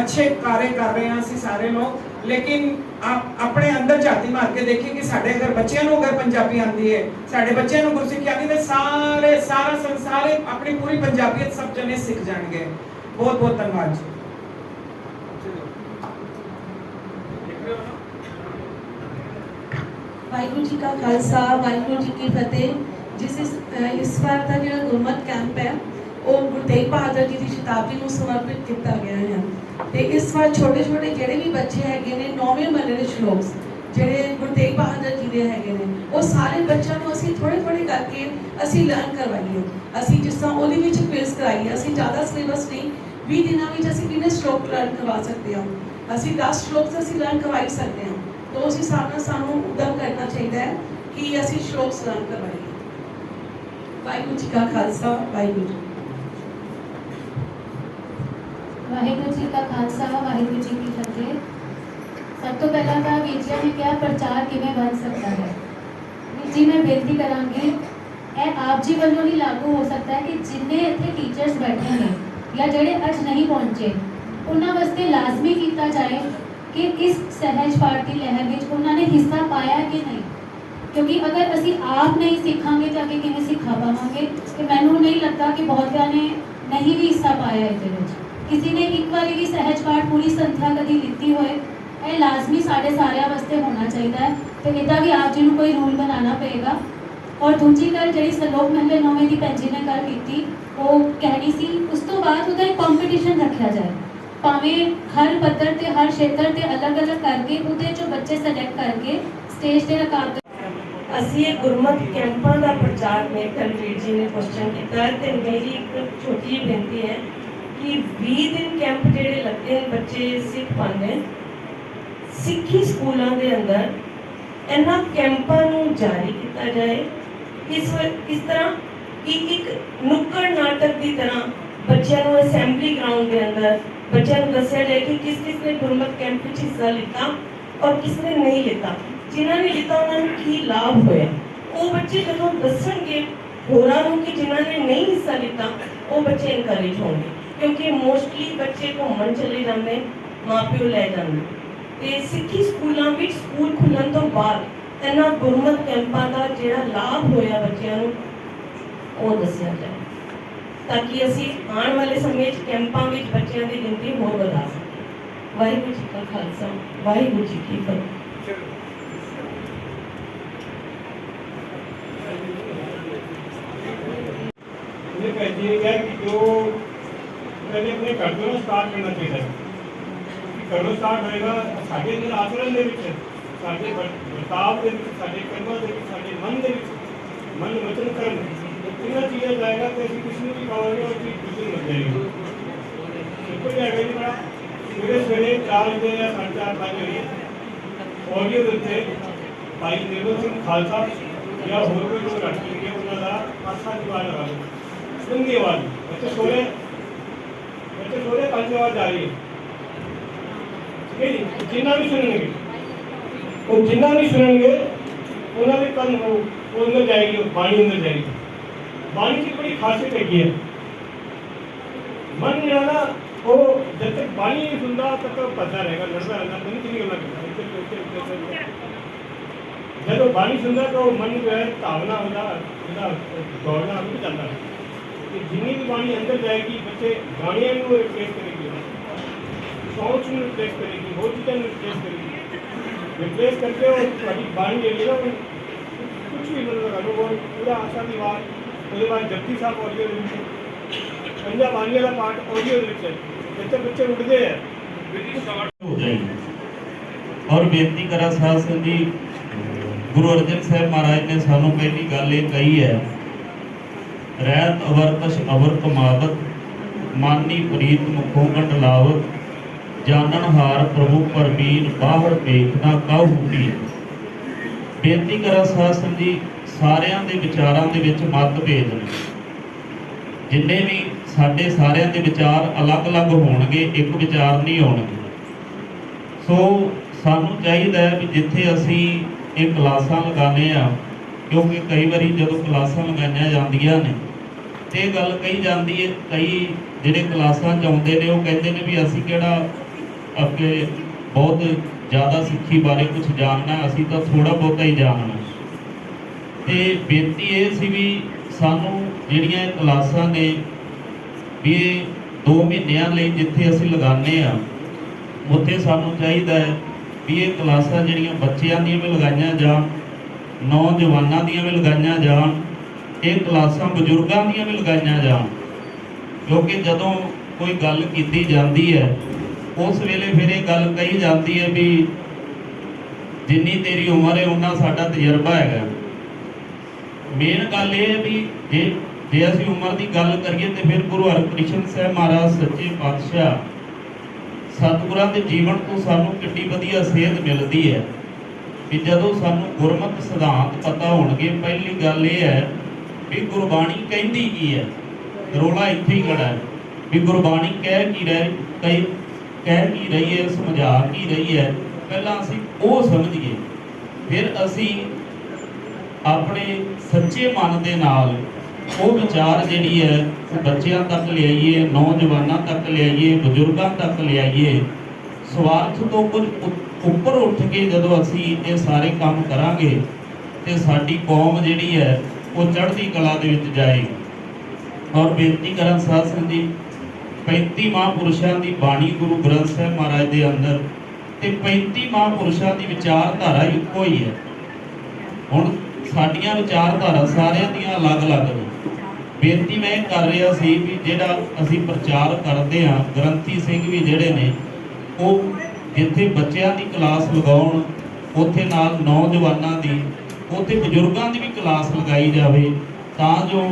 Speaker 5: ਅੱਛੇ ਕਾਰਜ ਕਰ ਰਹੇ ਹਾਂ ਅਸੀਂ ਸਾਰੇ ਲੋਕ। ਲੇਕਿਨ ਆਪ ਆਪਣੇ ਅੰਦਰ ਝਾਤੀ ਮਾਰ ਕੇ ਦੇਖੀਏ ਕਿ ਸਾਡੇ ਅਗਰ ਬੱਚਿਆਂ ਨੂੰ ਅਗਰ ਪੰਜਾਬੀ ਆਉਂਦੀ ਹੈ, ਸਾਡੇ ਬੱਚਿਆਂ ਨੂੰ ਗੁਰਸਿੱਖੀ ਆਉਂਦੀ ਹੈ, ਸਾਰੇ, ਸਾਰਾ ਸੰਸਾਰ ਆਪਣੀ ਪੂਰੀ ਪੰਜਾਬੀਅਤ ਸਭ ਜਣੇ ਸਿੱਖ ਜਾਣਗੇ। ਬਹੁਤ ਬਹੁਤ ਧੰਨਵਾਦ ਜੀ।
Speaker 6: ਵਾਹਿਗੁਰੂ ਜੀ ਕਾ ਖਾਲਸਾ, ਵਾਹਿਗੁਰੂ ਜੀ ਕੀ ਫਤਿਹ। ਜਿਸ ਇਸ ਵਾਰ ਦਾ ਜਿਹੜਾ ਗੁਰਮਤ ਕੈਂਪ ਹੈ ਉਹ ਗੁਰੂ ਤੇਗ ਬਹਾਦਰ ਜੀ ਦੀ ਸ਼ਤਾਬਦੀ ਨੂੰ ਸਮਰਪਿਤ ਕੀਤਾ ਗਿਆ ਹੈ। ਤੇ ਇਸ ਵਾਰ ਛੋਟੇ ਛੋਟੇ ਜਿਹੜੇ ਵੀ ਬੱਚੇ ਹੈਗੇ ਨੇ, ਨੌਵੇਂ ਮਹੀਨੇ ਦੇ ਸ਼ਲੋਕ, ਜਿਹੜੇ ਗੁਰੂ ਤੇਗ ਬਹਾਦਰ ਜੀ ਦੇ ਹੈਗੇ ਨੇ, ਉਹ ਸਾਰੇ ਬੱਚਿਆਂ ਨੂੰ ਅਸੀਂ ਥੋੜੇ ਥੋੜੇ ਕਰਕੇ ਅਸੀਂ ਲਰਨ ਕਰਵਾਈਏ। ਅਸੀਂ ਜਿਸ ਤਰ੍ਹਾਂ ਉਹਦੇ ਵਿੱਚ ਕੁਇਜ਼ ਕਰਾਈਏ, ਅਸੀਂ ਜ਼ਿਆਦਾ ਸਿਲੇਬਸ ਨਹੀਂ 20 ਦਿਨਾਂ ਵਿੱਚ ਅਸੀਂ ਕਿੰਨੇ ਸ਼ਲੋਕ ਲਰਨ ਕਰਵਾ ਸਕਦੇ ਹਾਂ? ਅਸੀਂ 10 ਸ਼ਲੋਕ ਅਸੀਂ ਲਰਨ ਕਰਵਾਈ ਸਕਦੇ ਹਾਂ। ਤਾਂ ਉਸ ਹਿਸਾਬ ਨਾਲ ਸਾਨੂੰ ਉਦਮ ਕਰਨਾ ਚਾਹੀਦਾ ਹੈ ਕਿ ਅਸੀਂ ਸ਼ਲੋਕ ਲਰਨ ਕਰਵਾਈਏ। ਵਾਹਿਗੁਰੂ ਜੀ ਕਾ ਖਾਲਸਾ, ਵਾਹਿਗੁਰੂ ਜੀ
Speaker 7: ਵਾਹਿਗੁਰੂ ਜੀ ਕਾ ਖਾਲਸਾ ਵਾਹਿਗੁਰੂ ਜੀ ਕੀ ਫਤਿਹ ਸਭ ਤੋਂ ਪਹਿਲਾਂ ਤਾਂ ਵੀਰ ਜੀ ਨੇ ਕਿਹਾ ਪ੍ਰਚਾਰ ਕਿਵੇਂ ਬਣ ਸਕਦਾ ਹੈ ਵੀਰ ਜੀ ਮੈਂ ਬੇਨਤੀ ਕਰਾਂਗੀ ਇਹ ਆਪ ਜੀ ਵੱਲੋਂ ਹੀ ਲਾਗੂ ਹੋ ਸਕਦਾ ਹੈ ਕਿ ਜਿੰਨੇ ਇੱਥੇ ਟੀਚਰਸ ਬੈਠੇ ਨੇ ਜਾਂ ਜਿਹੜੇ ਅੱਜ ਨਹੀਂ ਪਹੁੰਚੇ ਉਹਨਾਂ ਵਾਸਤੇ ਲਾਜ਼ਮੀ ਕੀਤਾ ਜਾਏ ਕਿ ਇਸ ਸਹਿਜ ਪਾਠ ਦੀ ਲਹਿਰ ਵਿੱਚ ਉਹਨਾਂ ਨੇ ਹਿੱਸਾ ਪਾਇਆ ਕਿ ਨਹੀਂ ਕਿਉਂਕਿ ਅਗਰ ਅਸੀਂ ਆਪ ਨਹੀਂ ਸਿੱਖਾਂਗੇ ਤਾਂ ਅੱਗੇ ਕਿਵੇਂ ਸਿਖਾ ਪਾਵਾਂਗੇ ਤੇ ਮੈਨੂੰ ਨਹੀਂ ਲੱਗਦਾ ਕਿ ਬਹੁਤਿਆਂ ਨੇ ਨਹੀਂ ਵੀ ਹਿੱਸਾ ਪਾਇਆ ਇਹਦੇ ਵਿੱਚ ਕਿਸੇ ਨੇ ਇੱਕ ਵਾਰੀ ਵੀ ਸਹਿਜ ਪਾਠ ਪੂਰੀ ਸੰਥਿਆ ਕਦੀ ਲਿੱਤੀ ਹੋਏ, ਇਹ ਲਾਜ਼ਮੀ ਸਾਡੇ ਸਾਰਿਆਂ ਵਾਸਤੇ ਹੋਣਾ ਚਾਹੀਦਾ ਹੈ ਤੇ ਇਹਦਾ ਵੀ ਆਪ ਜੀ ਨੂੰ ਕੋਈ ਰੂਲ ਬਣਾਉਣਾ ਪਏਗਾ। ਔਰ ਦੂਜੀ ਗੱਲ ਜਿਹੜੀ ਸਲੋਕ ਮਹੱਲੇ ਨੌਵੇਂ ਦੀ ਭੈਣ ਨੇ ਗੱਲ ਕੀਤੀ, ਉਹ ਕਹਿਣੀ ਸੀ, ਉਸ ਤੋਂ ਬਾਅਦ ਉਹਦਾ ਇੱਕ ਕੰਪੀਟੀਸ਼ਨ ਰੱਖਿਆ ਜਾਏ। ਭਾਵੇਂ ਹਰ ਪੱਧਰ ਤੇ, ਹਰ ਖੇਤਰ ਤੇ ਅਲੱਗ-ਅਲੱਗ ਕਰਕੇ ਉਹਦੇ ਚੋਂ ਬੱਚੇ ਸਿਲੈਕਟ ਕਰਕੇ ਸਟੇਜ ਤੇ ਰਕਾਰ
Speaker 6: ਅਸੀਂ ਇਹ ਗੁਰਮਤ ਕੈਂਪਾਂ ਦਾ ਪ੍ਰਚਾਰ ਮੇਰੇ ਕਲਵੀਰ ਜੀ ਨੇ ਕੁਐਸਚਨ ਕੀਤਾ ਤੇ ਮੇਰੀ ਇੱਕ ਛੋਟੀ ਬੇਨਤੀ ਹੈ ਕਿ 20 ਦਿਨ ਕੈਂਪ ਜਿਹੜੇ ਲੱਗਦੇ ਨੇ ਬੱਚੇ ਸਿੱਖ ਪਾਉਂਦੇ ਸਿੱਖੀ ਸਕੂਲਾਂ ਦੇ ਅੰਦਰ ਇਹਨਾਂ ਕੈਂਪਾਂ ਨੂੰ ਜਾਰੀ ਕੀਤਾ ਜਾਏ। ਇਸ ਇਸ ਤਰ੍ਹਾਂ ਕਿ ਇੱਕ ਨੁੱਕੜ ਨਾਟਕ ਦੀ ਤਰ੍ਹਾਂ ਬੱਚਿਆਂ ਨੂੰ ਅਸੈਂਬਲੀ ਗਰਾਊਂਡ ਦੇ ਅੰਦਰ ਬੱਚਿਆਂ ਨੂੰ ਦੱਸਿਆ ਜਾਏ ਕਿ ਕਿਸ ਕਿਸ ਨੇ ਗੁਰਮਤ ਕੈਂਪ ਵਿੱਚ ਹਿੱਸਾ ਲਿੱਤਾ ਔਰ ਕਿਸ ਨੇ ਨਹੀਂ ਲਿੱਤਾ। ਜਿਨ੍ਹਾਂ ਨੇ ਲਿੱਤਾ, ਉਹਨਾਂ ਨੂੰ ਕੀ ਲਾਭ ਹੋਇਆ? ਉਹ ਬੱਚੇ ਜਦੋਂ ਦੱਸਣਗੇ ਹੋਰਾਂ ਨੂੰ ਕਿ ਜਿਨ੍ਹਾਂ ਨੇ ਨਹੀਂ ਹਿੱਸਾ ਲਿੱਤਾ, ਉਹ ਬੱਚੇ ਇਨਕਰੇਜ ਹੋਣਗੇ। ਕਿਉਂਕਿ ਮੋਸਟਲੀ ਬੱਚੇ ਘੁੰਮਣ ਚਲੇ ਜਾਂਦੇ, ਮਾਪਿਓ ਲੈ ਜਾਂਦੇ। ਤੇ ਸਿੱਖੀ ਸਕੂਲਾਂ ਵਿੱਚ ਸਕੂਲ ਖੁੱਲਣ ਤੋਂ ਬਾਅਦ ਇਹਨਾਂ ਗੁਰਮਤ ਕੈਂਪਾਂ ਦਾ ਜਿਹੜਾ ਲਾਭ ਹੋਇਆ ਬੱਚਿਆਂ ਨੂੰ, ਉਹ ਦੱਸਿਆ ਜਾਏ। ਤਾਂ ਕਿ ਅਸੀਂ ਆਉਣ ਵਾਲੇ ਸਮੇਂ 'ਚ ਕੈਂਪਾਂ ਵਿੱਚ ਬੱਚਿਆਂ ਦੀ ਗਿਣਤੀ ਹੋਰ ਵਧਾ ਸਕੀਏ। ਵਾਹਿਗੁਰੂ ਜੀ ਕਾ ਖਾਲਸਾ, ਵਾਹਿਗੁਰੂ ਜੀ ਕੀ ਫਤਿਹ।
Speaker 8: ਇਹ ਕਹਿੰਦੀ ਹੈ ਕਿ ਜੋ ਕਦੇ ਆਪਣੇ ਘਰ ਤੋਂ ਸਟਾਰਟ ਕਰਨਾ ਚਾਹੀਦਾ ਹੈ। ਕਰੋ ਸਟਾਰਟ ਹੋਏਗਾ ਸਾਡੇ ਅੰਦਰ ਆਚਰਣ ਦੇ ਵਿੱਚ, ਸਾਡੇ ਵਰਤਾਵ ਦੇ ਵਿੱਚ, ਸਾਡੇ ਕਰਮਾਂ ਦੇ ਵਿੱਚ, ਸਾਡੇ ਮਨ ਦੇ ਵਿੱਚ, ਮਨ ਵਚਨ ਕਰਮ ਇਹਨਾਂ ਚੀਜ਼ਾਂ ਜਾਏਗਾ ਤੇ ਅਸੀਂ ਕੁਝ ਨਹੀਂ ਕਹਾਂਗੇ ਉਹ ਚੀਜ਼ ਬਿਲਕੁਲ ਬਣ ਜਾਏਗੀ। ਕੋਈ ਜਾਏਗਾ ਜੀ ਬੜਾ ਸਵੇਰੇ ਸਵੇਰੇ 4 ਜਾਂ 4:30 ਵਜੇ ਆਡੀਓ ਦੇ ਉੱਤੇ ਭਾਈ ਦੇਵੋ ਸਿੰਘ ਖਾਲਸਾ ਜਾਂ ਹੋਰ ਕੋਈ ਲੋਕ ਰੱਖ ਕੇ ਉਹਨਾਂ ਦਾ ਪਾਸਾ ਦੀਵਾਰ ਲਗਾ ਲਓ ਸੁਣਗੇ ਆਵਾਜ਼। ਸੋਲੇ ਬੱਚੇ ਸੋਰੇ ਪੰਜ ਵਾਰ ਜਾ ਰਹੀ ਠੀਕ ਹੈ ਜੀ ਜਿੰਨਾ ਵੀ ਸੁਣਨਗੇ ਉਹ ਜਿੰਨਾ ਵੀ ਸੁਣਨਗੇ ਉਹਨਾਂ ਦੇ ਕੰਨ ਉਹ ਅੰਦਰ ਜਾਏਗੀ ਉਹ ਬਾਣੀ ਅੰਦਰ ਜਾਏਗੀ ਬਾਣੀ ਦੀ ਬੜੀ ਖਾਸੀਅਤ ਹੈਗੀ ਹੈ ਮਨ ਜਿਹੜਾ ਨਾ ਉਹ ਜਦ ਤੱਕ ਬਾਣੀ ਨਹੀਂ ਸੁਣਦਾ ਤੱਕ ਭੱਜਦਾ ਰਹੇਗਾ ਲੜਦਾ ਰਹਿੰਦਾ ਨਹੀਂ ਕਿੰਨੀ ਗੱਲਾਂ ਕਰਦਾ ਜਦੋਂ ਬਾਣੀ ਸੁਣਦਾ ਤਾਂ ਉਹ ਮਨ ਜੋ ਹੈ ਧਾਵਨਾ ਹੁੰਦਾ, ਉਹਦਾ ਦੌੜਨਾ ਵੀ ਜਾਂਦਾ ਕਿ ਜਿੰਨੀ ਵੀ ਬਾਣੀ ਅੰਦਰ ਜਾਏਗੀ ਬੱਚੇ ਗਾਣਿਆਂ ਨੂੰ ਰਿਪਲੇਸ ਕਰੇਗੀ। ਸੌਂਗਸ ਨੂੰ ਰਿਪਲੇਸ ਕਰੇਗੀ, ਹੋਰ ਚੀਜ਼ਾਂ ਨੂੰ ਰਿਪਲੇਸ ਕਰੇਗੀ। ਰਿਪਲੇਸ ਕਰਕੇ ਉਹ ਤੁਹਾਡੀ ਬਾਣੀ ਜਿਹੜੀ ਨਾ ਕੁਝ ਵੀ ਮਤਲਬ ਲਗਾ ਉਹ ਪੂਰਾ ਆਸਾ ਦੀ ਬਾਤ ਉਹਦੇ ਬਾਅਦ ਜਪਜੀ ਸਾਹਿਬ ਆਡੀਓ ਦੇ ਵਿੱਚ ਪੰਜਾ ਬਾਣੀਆਂ ਦਾ ਪਾਠ ਆਡੀਓ ਦੇ ਵਿੱਚ ਹੈ। ਬੱਚੇ ਉੱਠਦੇ ਆ।
Speaker 9: ਹੋ ਜਾਏਗੀ ਔਰ ਬੇਨਤੀ ਕਰਾਂ, ਸਾਧ ਸੰਗਤ ਜੀ, ਗੁਰੂ ਅਰਜਨ ਸਾਹਿਬ ਮਹਾਰਾਜ ਨੇ ਸਾਨੂੰ ਪਹਿਲੀ ਗੱਲ ਇਹ ਕਹੀ ਹੈ ਰਹਿਤ ਅਵਰਤਸ਼ ਅਵਰ ਕਮਾਵਤ, ਮਾਨੀ ਪ੍ਰੀਤ ਮੁਖੋਂ ਕੰਡ ਲਾਵਤ ਜਾਣਨ ਹਾਰ ਪ੍ਰਭੂ ਪਰਮੀਨ ਬਾਹਰ ਵੇਖਣਾ ਕਾਹੂ ਕੀ ਬੇਨਤੀ ਕਰਾਂ ਸਾਧ ਜੀ, ਸਾਰਿਆਂ ਦੇ ਵਿਚਾਰਾਂ ਦੇ ਵਿੱਚ ਮਤਭੇਦ ਨੇ। ਜਿੰਨੇ ਵੀ ਸਾਡੇ ਸਾਰਿਆਂ ਦੇ ਵਿਚਾਰ ਅਲੱਗ-ਅਲੱਗ ਹੋਣਗੇ, ਇੱਕ ਵਿਚਾਰ ਨਹੀਂ ਹੋਣਗੇ ਸੋ ਸਾਨੂੰ ਚਾਹੀਦਾ ਹੈ ਵੀ ਜਿੱਥੇ ਅਸੀਂ ਇਹ ਕਲਾਸਾਂ ਲਗਾਉਂਦੇ ਆ ਕਿਉਂਕਿ ਕਈ ਵਾਰੀ ਜਦੋਂ ਕਲਾਸਾਂ ਲਗਾਈਆਂ ਜਾਂਦੀਆਂ ਨੇ, ਤੇ ਇਹ ਗੱਲ ਕਹੀ ਜਾਂਦੀ ਹੈ, ਕਈ ਜਿਹੜੇ ਕਲਾਸਾਂ 'ਚ ਆਉਂਦੇ ਨੇ, ਉਹ ਕਹਿੰਦੇ ਨੇ ਵੀ ਅਸੀਂ ਕਿਹੜਾ ਅੱਗੇ ਬਹੁਤ ਜ਼ਿਆਦਾ ਸਿੱਖੀ ਬਾਰੇ ਕੁਝ ਜਾਣਨਾ ਅਸੀਂ ਤਾਂ ਥੋੜਾ ਬਹੁਤਾ ਹੀ ਜਾਣਨਾ ਤੇ ਬੇਨਤੀ ਇਹ ਸੀ ਵੀ ਸਾਨੂੰ ਜਿਹੜੀਆਂ ਕਲਾਸਾਂ ਨੇ, ਵੀ ਇਹ 2 ਮਹੀਨਿਆਂ ਲਈ ਜਿੱਥੇ ਅਸੀਂ ਲਗਾਉਂਦੇ ਆ ਉੱਥੇ ਸਾਨੂੰ ਚਾਹੀਦਾ ਹੈ ਵੀ ਇਹ ਕਲਾਸਾਂ ਜਿਹੜੀਆਂ ਬੱਚਿਆਂ ਦੀਆਂ ਵੀ ਲਗਾਈਆਂ ਜਾਣ ਨੌਜਵਾਨਾਂ ਦੀਆਂ ਵੀ ਲਗਾਈਆਂ ਜਾਣ, ਇਹ ਕਲਾਸਾਂ ਬਜ਼ੁਰਗਾਂ ਦੀਆਂ ਵੀ ਲਗਾਈਆਂ ਜਾਣ ਕਿਉਂਕਿ ਜਦੋਂ ਕੋਈ ਗੱਲ ਕੀਤੀ ਜਾਂਦੀ ਹੈ, ਉਸ ਵੇਲੇ ਫਿਰ ਇਹ ਗੱਲ ਕਹੀ ਜਾਂਦੀ ਹੈ ਵੀ ਜਿੰਨੀ ਤੇਰੀ ਉਮਰ ਹੈ ਉਹਨਾਂ ਸਾਡਾ ਤਜਰਬਾ ਹੈਗਾ। ਮੇਨ ਗੱਲ ਇਹ ਹੈ ਵੀ ਜੇ ਜੇ ਅਸੀਂ ਉਮਰ ਦੀ ਗੱਲ ਕਰੀਏ ਤੇ ਫਿਰ ਗੁਰੂ ਹਰਕ੍ਰਿਸ਼ਨ ਸਾਹਿਬ ਮਹਾਰਾਜ ਸੱਚੇ ਪਾਤਸ਼ਾਹ ਸਤਿਗੁਰਾਂ ਦੇ ਜੀਵਨ ਤੋਂ ਸਾਨੂੰ ਕਿੰਨੀ ਵਧੀਆ ਸੇਧ ਮਿਲਦੀ ਹੈ। ਵੀ ਜਦੋਂ ਸਾਨੂੰ ਗੁਰਮਤਿ ਸਿਧਾਂਤ ਪਤਾ ਹੋਣਗੇ, ਪਹਿਲੀ ਗੱਲ ਇਹ ਹੈ ਵੀ ਗੁਰਬਾਣੀ ਕਹਿੰਦੀ ਕੀ ਹੈ? ਰੋਲਾ ਇੱਥੇ ਹੀ ਖੜਾ ਹੈ। ਵੀ ਗੁਰਬਾਣੀ ਕਹਿ ਕੀ ਰਹੀ ਕਈ ਕਹਿ ਕੀ ਰਹੀ ਹੈ, ਸਮਝਾ ਕੀ ਰਹੀ ਹੈ, ਪਹਿਲਾਂ ਅਸੀਂ ਉਹ ਸਮਝੀਏ। ਫਿਰ ਅਸੀਂ ਆਪਣੇ ਸੱਚੇ ਮਨ ਦੇ ਨਾਲ ਉਹ ਵਿਚਾਰ ਜਿਹੜੀ ਹੈ, ਉਹ ਬੱਚਿਆਂ ਤੱਕ ਲਿਆਈਏ, ਨੌਜਵਾਨਾਂ ਤੱਕ ਲਿਆਈਏ, ਬਜ਼ੁਰਗਾਂ ਤੱਕ ਲਿਆਈਏ, ਸਵਾਰਥ ਤੋਂ ਕੁਝ ਉੱਪਰ ਉੱਠ ਕੇ ਜਦੋਂ ਅਸੀਂ ਇਹ ਸਾਰੇ ਕੰਮ ਕਰਾਂਗੇ ਤੇ ਸਾਡੀ ਕੌਮ ਜਿਹੜੀ ਹੈ, ਉਹ ਚੜ੍ਹਦੀ ਕਲਾ ਦੇ ਵਿੱਚ ਜਾਏਗੀ। ਔਰ ਬੇਨਤੀ ਕਰਾਂ ਸਾਧ ਸੰਗਤ ਜੀ 35 ਮਹਾਂਪੁਰਸ਼ਾਂ ਦੀ ਬਾਣੀ ਗੁਰੂ ਗ੍ਰੰਥ ਸਾਹਿਬ ਮਹਾਰਾਜ ਦੇ ਅੰਦਰ ਤੇ 35 ਮਹਾਂਪੁਰਸ਼ਾਂ ਦੀ ਵਿਚਾਰਧਾਰਾ ਇੱਕੋ ਹੀ ਹੈ। ਹੁਣ ਸਾਡੀਆਂ ਵਿਚਾਰਧਾਰਾ ਸਾਰਿਆਂ ਦੀਆਂ ਅਲੱਗ-ਅਲੱਗ ਨੇ। ਬੇਨਤੀ ਮੈਂ ਇਹ ਕਰ ਰਿਹਾ ਸੀ ਵੀ ਜਿਹੜਾ ਅਸੀਂ ਪ੍ਰਚਾਰ ਕਰਦੇ ਹਾਂ, ਗ੍ਰੰਥੀ ਸਿੰਘ ਵੀ ਜਿਹੜੇ ਨੇ, ਉਹ ਜਿੱਥੇ ਬੱਚਿਆਂ ਦੀ ਕਲਾਸ ਲਗਾਉਣ, ਉੱਥੇ ਨਾਲ ਨੌਜਵਾਨਾਂ ਦੀ, ਉੱਥੇ ਬਜ਼ੁਰਗਾਂ ਦੀ ਵੀ ਕਲਾਸ ਲਗਾਈ ਜਾਵੇ, ਤਾਂ ਜੋ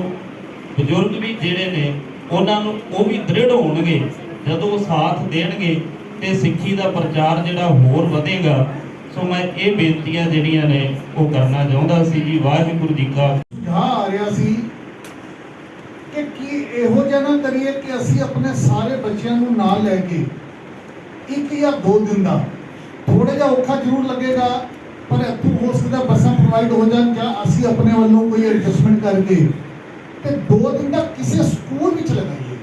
Speaker 9: ਬਜ਼ੁਰਗ ਵੀ ਜਿਹੜੇ ਨੇ, ਉਹਨਾਂ ਨੂੰ ਉਹ ਵੀ ਦ੍ਰਿੜ ਹੋਣਗੇ, ਜਦੋਂ ਉਹ ਸਾਥ ਦੇਣਗੇ ਤੇ ਸਿੱਖੀ ਦਾ ਪ੍ਰਚਾਰ ਜਿਹੜਾ ਹੋਰ ਵਧੇਗਾ। ਸੋ ਮੈਂ ਇਹ ਬੇਨਤੀਆਂ ਜਿਹੜੀਆਂ ਨੇ, ਉਹ ਕਰਨਾ ਚਾਹੁੰਦਾ ਸੀ ਜੀ, ਵਾਹਿਗੁਰੂ ਜੀ ਕਾ
Speaker 10: ਸੁਝਾਅ ਆ ਰਿਹਾ ਸੀ ਕਿ ਕੀ ਇਹੋ ਜਿਹਾ ਨਾ ਕਰੀਏ ਕਿ ਅਸੀਂ ਆਪਣੇ ਸਾਰੇ ਬੱਚਿਆਂ ਨੂੰ ਨਾਲ ਲੈ ਕੇ ਇੱਕ ਜਾਂ ਦੋ ਦਿਨ ਦਾ। ਥੋੜਾ ਜਿਹਾ ਔਖਾ ਜ਼ਰੂਰ ਲੱਗੇਗਾ, ਪਰ ਇੱਥੋਂ ਹੋ ਸਕਦਾ ਬੱਸਾਂ ਪ੍ਰੋਵਾਈਡ ਹੋ ਜਾਣ ਜਾਂ ਅਸੀਂ ਆਪਣੇ ਵੱਲੋਂ ਕੋਈ ਐਡਜਸਟਮੈਂਟ ਕਰਕੇ। ਤੇ ਦੋ ਦਿਨ ਦਾ ਕਿਸੇ ਸਕੂਲ ਵਿੱਚ ਲਗਾਈਏ।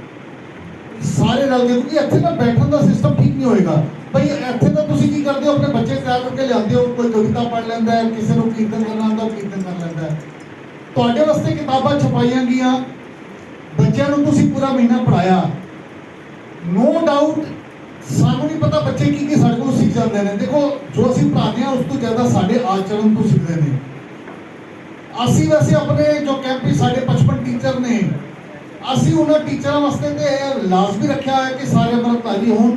Speaker 10: ਸਾਰੇ ਰਲ ਕੇ, ਕਿਉਂਕਿ ਇੱਥੇ ਨਾ ਬੈਠਣ ਦਾ ਸਿਸਟਮ ਠੀਕ ਨਹੀਂ ਹੋਏਗਾ। ਭਈ ਇੱਥੇ ਤਾਂ ਤੁਸੀਂ ਕੀ ਕਰਦੇ ਹੋ, ਆਪਣੇ ਬੱਚੇ ਤਿਆਰ ਕਰਕੇ ਲਿਆਉਂਦੇ ਹੋ, ਕੋਈ ਕਵਿਤਾ ਪੜ੍ਹ ਲੈਂਦਾ ਹੈ, ਕਿਸੇ ਨੂੰ ਕੀਰਤਨ ਕਰਨਾ ਆਉਂਦਾ, ਕੀਰਤਨ ਕਰ ਲੈਂਦਾ ਹੈ। ਤੁਹਾਡੇ ਵਾਸਤੇ ਕਿਤਾਬਾਂ ਛਪਾਈਆਂ ਗਈਆਂ। ਬੱਚਿਆਂ ਨੂੰ ਤੁਸੀਂ ਪੂਰਾ ਮਹੀਨਾ ਪੜਾਇਆ ਨੋ ਡਾਊਟ ਸਾਨੂੰ ਨਹੀਂ ਪਤਾ ਬੱਚੇ ਕੀ ਕੀ ਸਾਡੇ ਕੋਲ ਸਿੱਖ ਜਾਂਦੇ ਨੇ। ਦੇਖੋ, ਜੋ ਅਸੀਂ ਪੜ੍ਹਾਉਂਦੇ ਹਾਂ, ਉਸ ਤੋਂ ਜ਼ਿਆਦਾ ਸਾਡੇ ਆਚਰਣ ਤੋਂ ਸਿੱਖਦੇ ਨੇ। ਅਸੀਂ ਵੈਸੇ ਆਪਣੇ ਜੋ ਕੈਂਪਸ ਸਾਡੇ 55 ਟੀਚਰ ਨੇ, ਅਸੀਂ ਉਹਨਾਂ ਟੀਚਰਾਂ ਵਾਸਤੇ ਤੇ ਇਹ ਲਾਜ਼ਮੀ ਰੱਖਿਆ ਹੋਇਆ ਕਿ ਸਾਰੇ ਅੰਮ੍ਰਿਤਧਾਰੀ ਹੋਣ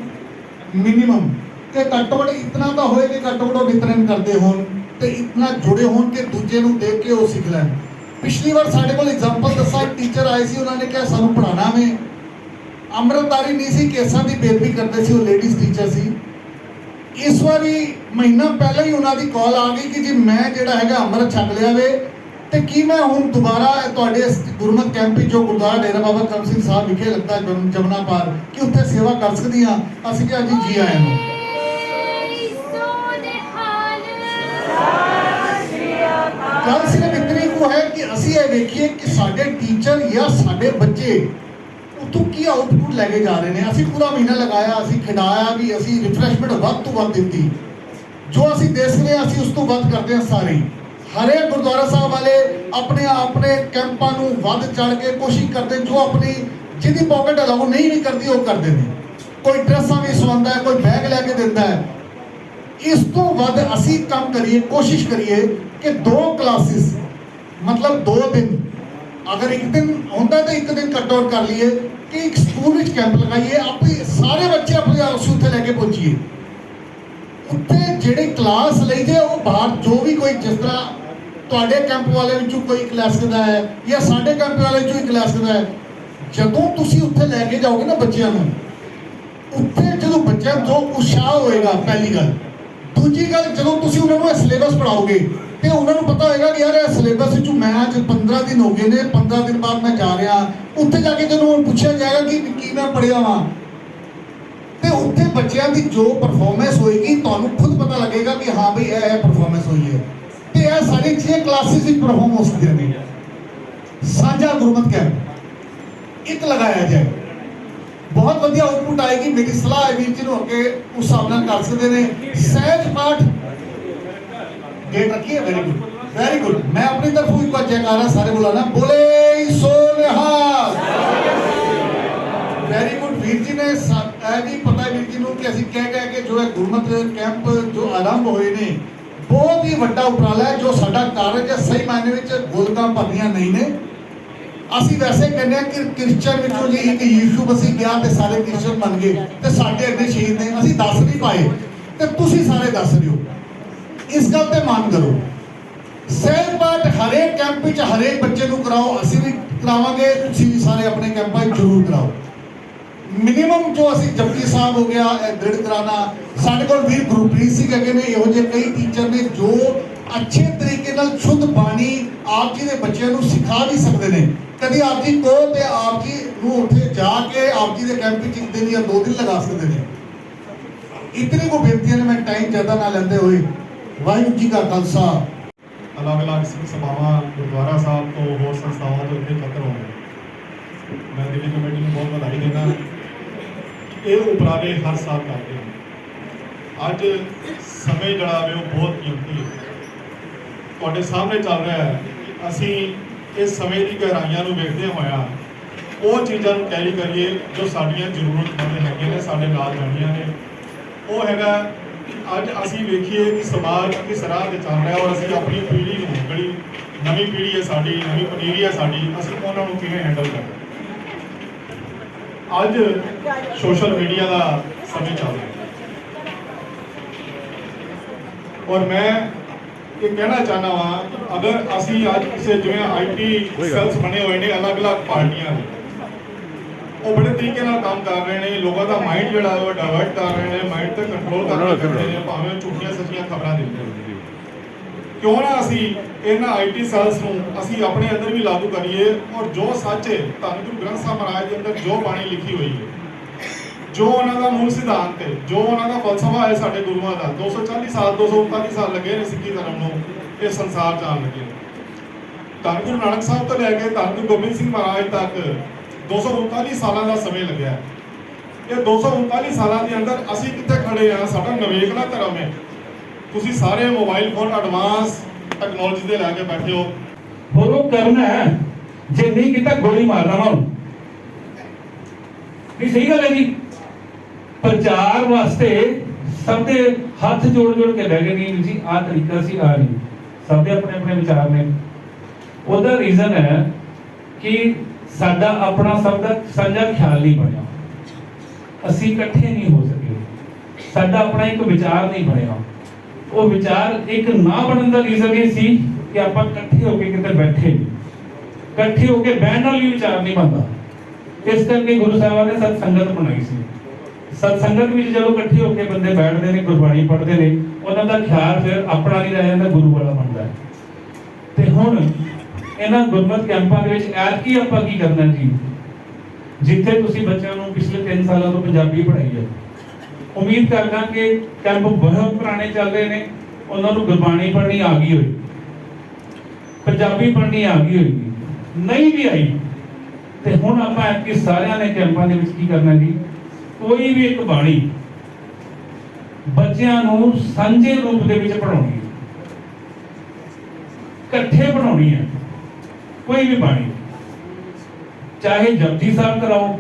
Speaker 10: ਮਿਨੀਮਮ ਤੇ ਘੱਟੋ ਘੱਟ ਇਤਨਾ ਤਾਂ ਹੋਏ ਕਿ ਘੱਟੋ ਘੱਟ ਉਹ ਵਿਤਰਨ ਕਰਦੇ ਹੋਣ ਤੇ ਇਤਨਾ ਜੁੜੇ ਹੋਣ ਕਿ ਦੂਜੇ ਨੂੰ ਦੇਖ ਕੇ ਉਹ ਸਿੱਖ ਲੈਣ। ਪਿਛਲੀ ਵਾਰ ਸਾਡੇ ਕੋਲ ਐਗਜ਼ਾਮਪਲ ਦੱਸਾਂ ਟੀਚਰ ਆਏ ਸੀ, ਉਹਨਾਂ ਨੇ ਕਿਹਾ ਸਾਨੂੰ ਪੜਾਣਾ ਵੇ। ਅੰਮ੍ਰਿਤਧਾਰੀ ਨਹੀਂ ਸੀ, ਕੇਸਾਂ ਦੀ ਬੇਦਬੀ ਕਰਦੇ ਸੀ, ਉਹ ਲੇਡੀਜ਼ ਟੀਚਰ ਸੀ। ਇਸ ਵਾਰੀ ਮਹੀਨਾ ਪਹਿਲਾਂ ਹੀ ਉਹਨਾਂ ਦੀ ਕਾਲ ਆ ਗਈ ਕਿ ਜੀ ਮੈਂ ਜਿਹੜਾ ਹੈਗਾ ਅੰਮ੍ਰਿਤ ਛਕ ਲਿਆ ਵੇ, ਤੇ ਕੀ ਮੈਂ ਹੁਣ ਦੁਬਾਰਾ ਤੁਹਾਡੇ ਇਸ ਗੁਰਮਤ ਕੈਂਪ ਵਿੱਚ ਜੋ ਗੁਰਦੁਆਰਾ ਡੇਰਾ ਬਾਬਾ ਕਰਮ ਸਿੰਘ ਸਾਹਿਬ ਵਿਖੇ ਲੱਗਦਾ ਜਮ- ਜਮਨਾ ਪਾਰ, ਕਿ ਉੱਥੇ ਸੇਵਾ ਕਰ ਸਕਦੀ ਹਾਂ? ਅਸੀਂ ਕਿਹਾ ਜੀ ਜੀ ਆਇਆਂ ਨੂੰ ਗੱਲ ਸਿਰਫ ਇਤਨੀ ਕੁ ਹੈ ਕਿ ਅਸੀਂ ਇਹ ਵੇਖੀਏ ਕਿ ਸਾਡੇ ਟੀਚਰ ਜਾਂ ਸਾਡੇ ਬੱਚੇ ਉੱਥੋਂ ਕੀ ਆਊਟਪੁੱਟ ਲੈ ਕੇ ਜਾ ਰਹੇ ਨੇ? ਅਸੀਂ ਪੂਰਾ ਮਹੀਨਾ ਲਗਾਇਆ, ਅਸੀਂ ਖਿਡਾਇਆ ਵੀ, ਅਸੀਂ ਰਿਫਰੈਸ਼ਮੈਂਟ ਵੱਧ ਤੋਂ ਵੱਧ ਦਿੱਤੀ। ਜੋ ਅਸੀਂ ਦੇਖ ਰਹੇ ਹਾਂ, ਅਸੀਂ ਉਸ ਤੋਂ ਵੱਧ ਕਰਦੇ ਹਾਂ ਸਾਰੇ। ਹੀ। ਹਰੇਕ ਗੁਰਦੁਆਰਾ ਸਾਹਿਬ ਵਾਲੇ ਆਪਣੇ ਆਪਣੇ ਕੈਂਪਾਂ ਨੂੰ ਵੱਧ ਚੜ ਕੇ ਕੋਸ਼ਿਸ਼ ਕਰਦੇ, ਜੋ ਆਪਣੀ ਜਿਹਦੀ ਪਾਕਟ ਅਲਾਉ ਨਹੀਂ ਵੀ ਕਰਦੀ, ਉਹ ਕਰਦੇ ਨੇ। ਕੋਈ ਡਰੈਸਾਂ ਵੀ ਸਵਾਉਂਦਾ ਹੈ, ਕੋਈ ਬੈਗ ਲੈ ਕੇ ਦਿੰਦਾ ਹੈ। ਇਸ ਤੋਂ ਵੱਧ ਅਸੀਂ ਕੰਮ ਕਰੀਏ, ਕੋਸ਼ਿਸ਼ ਕਰੀਏ ਕਿ ਦੋ ਕਲਾਸਿਸ ਮਤਲਬ ਦੋ ਦਿਨ। ਅਗਰ ਇੱਕ ਦਿਨ ਹੁੰਦਾ ਤਾਂ ਇੱਕ ਦਿਨ ਕੱਟ ਆਊਟ ਕਰ ਲਈਏ। ਕਿ ਇੱਕ ਸਕੂਲ ਵਿੱਚ ਕੈਂਪ ਲਗਾਈਏ, ਆਪੇ ਸਾਰੇ ਬੱਚੇ ਆਪਣੇ ਉਸ ਉੱਥੇ ਲੈ ਕੇ ਪਹੁੰਚੀਏ। ਉੱਥੇ ਜਿਹੜੇ ਕਲਾਸ ਲਈ ਜੇ, ਉਹ ਬਾਹਰ ਜੋ ਵੀ ਕੋਈ ਜਿਸ ਤਰ੍ਹਾਂ ਤੁਹਾਡੇ ਕੈਂਪ ਵਾਲੇ ਵਿੱਚੋਂ ਕੋਈ ਕਲਾਸ ਕਰਦਾ ਹੈ, ਜਾਂ ਸਾਡੇ ਕੈਂਪ ਵਾਲੇ ਵਿੱਚੋਂ ਇੱਕ ਕਲਾਸ ਕਰਦਾ ਹੈ, ਜਦੋਂ ਤੁਸੀਂ ਉੱਥੇ ਲੈ ਕੇ ਜਾਓਗੇ ਨਾ ਬੱਚਿਆਂ ਨੂੰ, ਉੱਥੇ ਜਦੋਂ ਬੱਚਿਆਂ ਤੋਂ ਜੋ ਉਤਸ਼ਾਹ ਹੋਏਗਾ, ਪਹਿਲੀ ਗੱਲ। ਦੂਜੀ ਗੱਲ, ਜਦੋਂ ਤੁਸੀਂ ਉਹਨਾਂ ਨੂੰ ਸਿਲੇਬਸ ਪੜਾਓਗੇ ਤੇ ਉਹਨਾਂ ਨੂੰ ਪਤਾ ਹੋਏਗਾ ਕਿ ਯਾਰ ਇਹ ਸਿਲੇਬਸ ਵਿੱਚੋਂ ਮੈਂ ਅੱਜ 15 ਦਿਨ ਹੋ ਗਏ ਨੇ 15 ਦਿਨ ਬਾਅਦ ਮੈਂ ਜਾ ਰਿਹਾ। ਉੱਥੇ ਜਾ ਕੇ ਜਦੋਂ ਪੁੱਛਿਆ ਜਾਏਗਾ ਕਿ ਕੀ ਮੈਂ ਪੜਿਆ ਵਾਂ, ਤੇ ਉੱਥੇ ਬੱਚਿਆਂ ਦੀ ਜੋ ਪਰਫਾਰਮੈਂਸ ਹੋਏਗੀ, ਤੁਹਾਨੂੰ ਖੁਦ ਪਤਾ ਲੱਗੇਗਾ ਕਿ ਹਾਂ ਬਈ ਇਹ ਇਹ ਪਰਫਾਰਮੈਂਸ ਹੋਈ ਹੈ। ਤੇ ਇਹ ਸਾਰੀ ਚੀਜ਼ਾਂ ਕਲਾਸਿਸ ਵਿੱਚ ਪਰਫਾਰਮ ਹੋ ਸਕਦੀਆਂ ਨੇ। ਸਾਂਝਾ ਗੁਰਮਤ ਕੈਂਪ। ਇੱਕ ਲਗਾਇਆ ਜਾਏ। ਬਹੁਤ ਵਧੀਆ ਆਊਟਪੁੱਟ ਆਏਗੀ। ਮੇਰੀ ਸਲਾਹ ਹੈ ਵੀਰ ਜੀ ਨੂੰ ਅੱਗੇ ਉਸ ਹਿਸਾਬ ਨਾਲ ਕਰ ਸਕਦੇ ਨੇ। ਸਹਿਜ ਪਾਠ ਡੇਟ ਰੱਖੀ ਹੈ ਵੈਰੀ ਗੁੱਡ ਵੈਰੀ ਗੁੱਡ ਮੈਂ ਆਪਣੀ ਤਰਫੋਂ ਇੱਕ ਵਾਰ ਜੈਕਾਰਾ ਸਾਰੇ ਬੁਲਾਣਾ ਬੋਲੇ ਸੋ ਨਿਹਾਲ ਵੈਰੀ ਗੁੱਡ ਵੀਰ ਜੀ ਨੇ ਵੀਰ ਜੀ ਨੂੰ ਕਿ ਅਸੀਂ ਕਹਿ ਕਹਿ ਕੇ ਜੋ ਹੈ ਗੁਰਮਤ ਕੈਂਪ ਜੋ ਆਰੰਭ ਹੋਏ ਨੇ, ਬਹੁਤ ਹੀ ਵੱਡਾ ਉਪਰਾਲਾ ਹੈ, ਜੋ ਸਾਡਾ ਕਾਰਜ ਹੈ, ਸਹੀ ਮਾਇਨੇ ਵਿੱਚ ਗੋਲਕਾਂ ਭਰਨੀਆਂ ਨਹੀਂ ਨੇ। ਅਸੀਂ ਵੈਸੇ ਕਹਿੰਦੇ ਆ ਕਿ ਕ੍ਰਿਸਚਨ ਵਿੱਚੋਂ ਜੇ ਇੱਕ ਯੀਸ਼ੂ ਮਸੀਹ ਗਿਆ ਤੇ ਸਾਰੇ ਕ੍ਰਿਸਚਨ ਬਣ ਗਏ, ਤੇ ਸਾਡੇ ਅੱਗੇ ਸ਼ਹੀਦ ਨੇ, ਅਸੀਂ ਦੱਸ ਨਹੀਂ ਪਾਏ। ਤੇ ਤੁਸੀਂ ਸਾਰੇ ਦੱਸ ਦਿਓ। ਇਸ ਗੱਲ ਤੇ ਮੰਨ ਕਰੋ। ਸਹਿਜ ਪਾਠ ਹਰੇਕ ਕੈਂਪ ਵਿੱਚ ਹਰੇਕ ਬੱਚੇ ਨੂੰ ਕਰਾਓ। ਅਸੀਂ ਵੀ ਕਰਾਵਾਂਗੇ, ਤੁਸੀਂ ਵੀ ਸਾਰੇ ਆਪਣੇ ਕੈਂਪਾਂ ਵਿੱਚ ਜ਼ਰੂਰ ਕਰਾਓ। ਮਿਨੀਮਮ ਜੋ ਅਸੀਂ ਜਪਜੀ ਸਾਹਿਬ ਹੋ ਗਿਆ, ਇਹ ਦ੍ਰਿੜ ਕਰਾਣਾ, ਸਾਡੇ ਕੋਲ ਵੀਰ ਗੁਰਪ੍ਰੀਤ ਸਿੰਘ ਹੈਗੇ ਨੇ, ਇਹੋ ਜਿਹੇ ਕਈ ਟੀਚਰ ਨੇ ਜੋ ਅੱਛੇ ਤਰੀਕੇ ਨਾਲ ਸ਼ੁੱਧ ਬਾਣੀ ਆਪ ਜੀ ਦੇ ਬੱਚਿਆਂ ਨੂੰ ਸਿਖਾ ਵੀ ਸਕਦੇ ਨੇ। ਕਦੀ ਆਪ ਜੀ ਕੋ ਤੇ ਆਪ ਜੀ ਨੂੰ ਉੱਥੇ ਜਾ ਕੇ ਆਪ ਜੀ ਦੇ ਕੈਂਪ ਵਿੱਚ ਇੱਕ ਦਿਨ ਜਾਂ ਦੋ ਦਿਨ ਲਗਾ ਸਕਦੇ ਨੇ। ਇਤਨੀ ਕੋ ਬੇਨਤੀਆਂ ਨੇ ਮੈਂ ਟਾਈਮ ਜ਼ਿਆਦਾ ਨਾ ਲੈਂਦੇ ਹੋਏ। ਵਾਹਿਗੁਰੂ ਜੀ ਕਾ ਖਾਲਸਾ।
Speaker 11: ਅਲੱਗ-ਅਲੱਗ ਸਿੱਖ ਸਭਾਵਾਂ ਗੁਰਦੁਆਰਾ ਸਾਹਿਬ ਤੋਂ ਹੋਰ ਸੰਸਥਾਵਾਂ ਤੋਂ ਇੱਥੇ ਇਕੱਤਰ ਗਏ। ਮੈਂ ਦਿੱਲੀ ਕਮੇਟੀ ਨੂੰ ਬਹੁਤ ਵਧਾਈ ਦਿੰਦਾ। ਇਹ ਉਪਰਾਲੇ ਹਰ ਸਾਲ ਕਰਦੇ ਹਾਂ ਅੱਜ ਸਮੇਂ ਜਿਹੜਾ ਵੇ ਉਹ ਬਹੁਤ ਕੀਮਤੀ ਹੈ। ਤੁਹਾਡੇ ਸਾਹਮਣੇ ਚੱਲ ਰਿਹਾ ਹੈ। ਅਸੀਂ ਇਸ ਸਮੇਂ ਦੀ ਗਹਿਰਾਈਆਂ ਨੂੰ ਵੇਖਦੇ ਹੋਇਆ ਉਹ ਚੀਜ਼ਾਂ ਨੂੰ ਕੈਰੀ ਕਰੀਏ ਜੋ ਸਾਡੀਆਂ ਜ਼ਰੂਰਤਮੰਦ ਹੈਗੀਆਂ ਨੇ, ਸਾਡੇ ਨਾਲ ਜਾਣੀਆਂ ਨੇ। ਉਹ ਹੈਗਾ ਅੱਜ ਅਸੀਂ ਵੇਖੀਏ ਕਿ ਸਮਾਜ ਕਿਸ ਰਾਹ ਤੇ ਚੱਲ ਰਿਹਾ ਔਰ ਅਸੀਂ ਆਪਣੀ ਪੀੜ੍ਹੀ ਨੂੰ ਜਿਹੜੀ ਨਵੀਂ ਪੀੜ੍ਹੀ ਹੈ ਸਾਡੀ, ਨਵੀਂ ਪਨੀਰੀ ਹੈ ਸਾਡੀ, ਅਸੀਂ ਉਹਨਾਂ ਨੂੰ ਕਿਵੇਂ ਹੈਂਡਲ ਕਰਨਾ ਅੱਜ ਸੋਸ਼ਲ ਮੀਡੀਆ ਦਾ ਸਮੇਂ ਚੱਲ ਰਿਹਾ ਔਰ ਮੈਂ ਇਹ ਕਹਿਣਾ ਚਾਹਨਾ ਵਾਂ, ਅਗਰ ਅਸੀਂ ਅੱਜ ਕਿਸੇ ਜਿਵੇਂ ਆਈਟੀ ਸੈਲਸ ਬਣੇ ਹੋਏ ਨੇ, ਅਲੱਗ-ਅਲੱਗ ਪਾਰਟੀਆਂ ਦੇ ਉਹ ਬੜੇ ਤਰੀਕੇ ਨਾਲ ਕੰਮ ਕਰ ਰਹੇ ਨੇ ਲੋਕਾਂ ਦਾ ਮਾਈਂਡ ਜਿਹੜਾ ਉਹ ਡਾਇਵਰਟ ਕਰ ਰਹੇ ਨੇ ਮਾਈਂਡ ਤੇ ਕੰਟਰੋਲ ਕਰਨਾ ਚਾਹੁੰਦੇ ਨੇ ਭਾਵੇਂ ਝੂਠੀਆਂ ਸੱਚੀਆਂ ਖਬਰਾਂ ਦਿੰਦੇ ਨੇ ਕਿਉਂ ਨਾ ਅਸੀਂ ਇਹਨਾਂ ਆਈਟੀ ਸੈਲਸ ਨੂੰ ਅਸੀਂ ਆਪਣੇ ਅੰਦਰ ਵੀ ਲਾਗੂ ਕਰੀਏ ਔਰ ਜੋ ਸੱਚ ਹੈ ਧੰਨ ਗੁਰੂ ਗ੍ਰੰਥ ਸਾਹਿਬ ਮਹਾਰਾਜ ਦੇ ਅੰਦਰ ਜੋ ਬਾਣੀ ਲਿਖੀ ਹੋਈ ਹੈ ਜੋ ਉਹਨਾਂ ਦਾ ਮੂਲ ਸਿਧਾਂਤ ਹੈ ਜੋ ਉਹਨਾਂ ਦਾ ਫਲਸਫਾ ਹੈ ਸਾਡੇ ਗੁਰੂਆਂ ਦਾ 240 ਸਾਲ 239 ਸਾਲ ਲੱਗੇ ਨੇ ਸਿੱਖੀ ਧਰਮ ਨੂੰ ਇਹ ਸੰਸਾਰ ਜਾਣ ਲੱਗੇ ਧੰਨ ਗੁਰੂ ਨਾਨਕ ਸਾਹਿਬ ਤੋਂ ਲੈ ਕੇ ਧੰਨ ਗੁਰੂ ਗੋਬਿੰਦ ਸਿੰਘ ਮਹਾਰਾਜ ਤੱਕ 239 ਸਾਲਾਂ ਦਾ ਸਮੇਂ ਲੱਗਿਆ। ਹੈ। ਇਹ 239 ਸਾਲਾਂ ਦੇ ਅੰਦਰ ਅਸੀਂ ਕਿੱਥੇ ਖੜੇ ਆ? ਸਾਡਾ ਨਵੇਕਲਾ ਧਰਮ ਹੈ ਤੁਸੀਂ ਸਾਰੇ ਮੋਬਾਈਲ ਫੋਨ ਐਡਵਾਂਸ ਟੈਕਨੋਲੋਜੀ ਦੇ ਲੈ ਕੇ ਬੈਠੇ ਹੋ।
Speaker 1: ਫੋਲੋ ਕਰਨਾ ਹੈ, ਜੇ ਨਹੀਂ ਕੀਤਾ ਗੋਲੀ ਮਾਰਨਾ ਵਾ ਇਹ ਸਹੀ ਗੱਲ ਹੈ ਜੀ। ਪ੍ਰਚਾਰ ਵਾਸਤੇ ਸਭ ਦੇ ਹੱਥ ਜੋੜ ਜੋੜ ਕੇ ਬਹਿ ਗਏ ਨਹੀਂ ਜੀ। ਆਹ ਤਰੀਕਾ ਸੀ ਆ ਨਹੀਂ। ਸਭ ਦੇ ਆਪਣੇ ਆਪਣੇ ਵਿਚਾਰ ਨੇ। ਉਹਦਾ ਰੀਜ਼ਨ ਹੈ ਕਿ ਸਾਡਾ ਆਪਣਾ ਸਭ ਦਾ ਸਾਂਝਾ ਖਿਆਲ ਨਹੀਂ ਬਣਿਆ। ਅਸੀਂ ਇਕੱਠੇ ਨਹੀਂ ਹੋ ਸਕੇ। ਸਾਡਾ ਆਪਣਾ ਇੱਕ ਵਿਚਾਰ ਨਹੀਂ ਬਣਿਆ। ਉਹ ਵਿਚਾਰ ਇੱਕ ਨਾ ਬਣਨ ਦਾ ਰੀਜ਼ਨ ਇਹ ਸੀ ਕਿ ਆਪਾਂ ਇਕੱਠੇ ਹੋ ਕੇ ਕਿਤੇ ਬੈਠੇ ਨਹੀਂ। ਇਕੱਠੇ ਹੋ ਕੇ ਬਹਿਣ ਨਾਲ ਵੀ ਵਿਚਾਰ ਨਹੀਂ ਬਣਦਾ। ਇਸ ਕਰਕੇ ਗੁਰੂ ਸਾਹਿਬਾਨ ਨੇ ਸਤ ਸੰਗਤ ਬਣਾਈ ਸੀ। ਸਤਸੰਗਤ ਵਿੱਚ ਜਦੋਂ ਇਕੱਠੇ ਹੋ ਕੇ ਬੰਦੇ ਬੈਠਦੇ ਨੇ, ਗੁਰਬਾਣੀ ਪੜ੍ਹਦੇ ਨੇ, ਉਹਨਾਂ ਦਾ ਖਿਆਲ ਫਿਰ ਆਪਣਾ ਨਹੀਂ ਰਹਿ ਜਾਂਦਾ, ਗੁਰੂ ਵਾਲਾ ਬਣਦਾ ਹੈ। ਤੇ ਹੁਣ ਇਹਨਾਂ ਗੁਰਮਤ ਕੈਂਪਾਂ ਦੇ ਵਿੱਚ ਐਤਕੀ ਆਪਾਂ ਕੀ ਕਰਨਾ ਜੀ? ਜਿੱਥੇ ਤੁਸੀਂ ਬੱਚਿਆਂ ਨੂੰ ਪਿਛਲੇ 3 ਸਾਲਾਂ ਤੋਂ ਪੰਜਾਬੀ ਪੜ੍ਹਾਈ ਹੈ। ਉਮੀਦ ਕਰਦਾ ਕਿ ਕੈਂਪ ਬਹੁਤ ਪੁਰਾਣੇ ਚੱਲ ਰਹੇ ਨੇ, ਉਹਨਾਂ ਨੂੰ ਗੁਰਬਾਣੀ ਪੜ੍ਹਨੀ ਆ ਗਈ ਹੋਈ ਪੰਜਾਬੀ ਪੜ੍ਹਨੀ ਆ ਗਈ ਹੋਏਗੀ। ਨਹੀਂ ਵੀ ਆਈ। ਤੇ ਹੁਣ ਆਪਾਂ ਐਤਕੀ ਸਾਰਿਆਂ ਨੇ ਕੈਂਪਾਂ ਦੇ ਵਿੱਚ ਕੀ ਕਰਨਾ ਜੀ? ਕੋਈ ਵੀ ਇੱਕ ਬਾਣੀ ਬੱਚਿਆਂ ਨੂੰ ਸਾਂਝੇ ਰੂਪ ਦੇ ਵਿੱਚ ਪੜਾਉਣੀ ਹੈ। ਇਕੱਠੇ ਪੜਾਉਣੀ ਹੈ। ਕੋਈ ਵੀ ਬਾਣੀ। ਚਾਹੇ ਜਪਜੀ ਸਾਹਿਬ ਕਰਾਓ,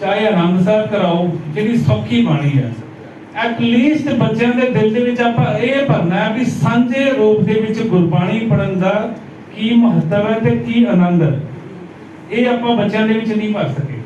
Speaker 1: ਚਾਹੇ ਆਨੰਦ ਸਾਹਿਬ ਕਰਾਓ, ਜਿਹੜੀ ਸੌਖੀ ਬਾਣੀ ਹੈ। ਐਟ ਲੀਸਟ ਬੱਚਿਆਂ ਦੇ ਦਿਲ ਦੇ ਵਿੱਚ ਆਪਾਂ ਇਹ ਭਰਨਾ ਹੈ ਵੀ ਸਾਂਝੇ ਰੂਪ ਦੇ ਵਿੱਚ ਗੁਰਬਾਣੀ ਪੜਨ ਦਾ ਕੀ ਮਹੱਤਵ ਹੈ ਤੇ ਕੀ ਆਨੰਦ ਹੈ। ਇਹ ਆਪਾਂ ਬੱਚਿਆਂ ਦੇ ਵਿੱਚ ਨਹੀਂ ਭਰ ਸਕੇ।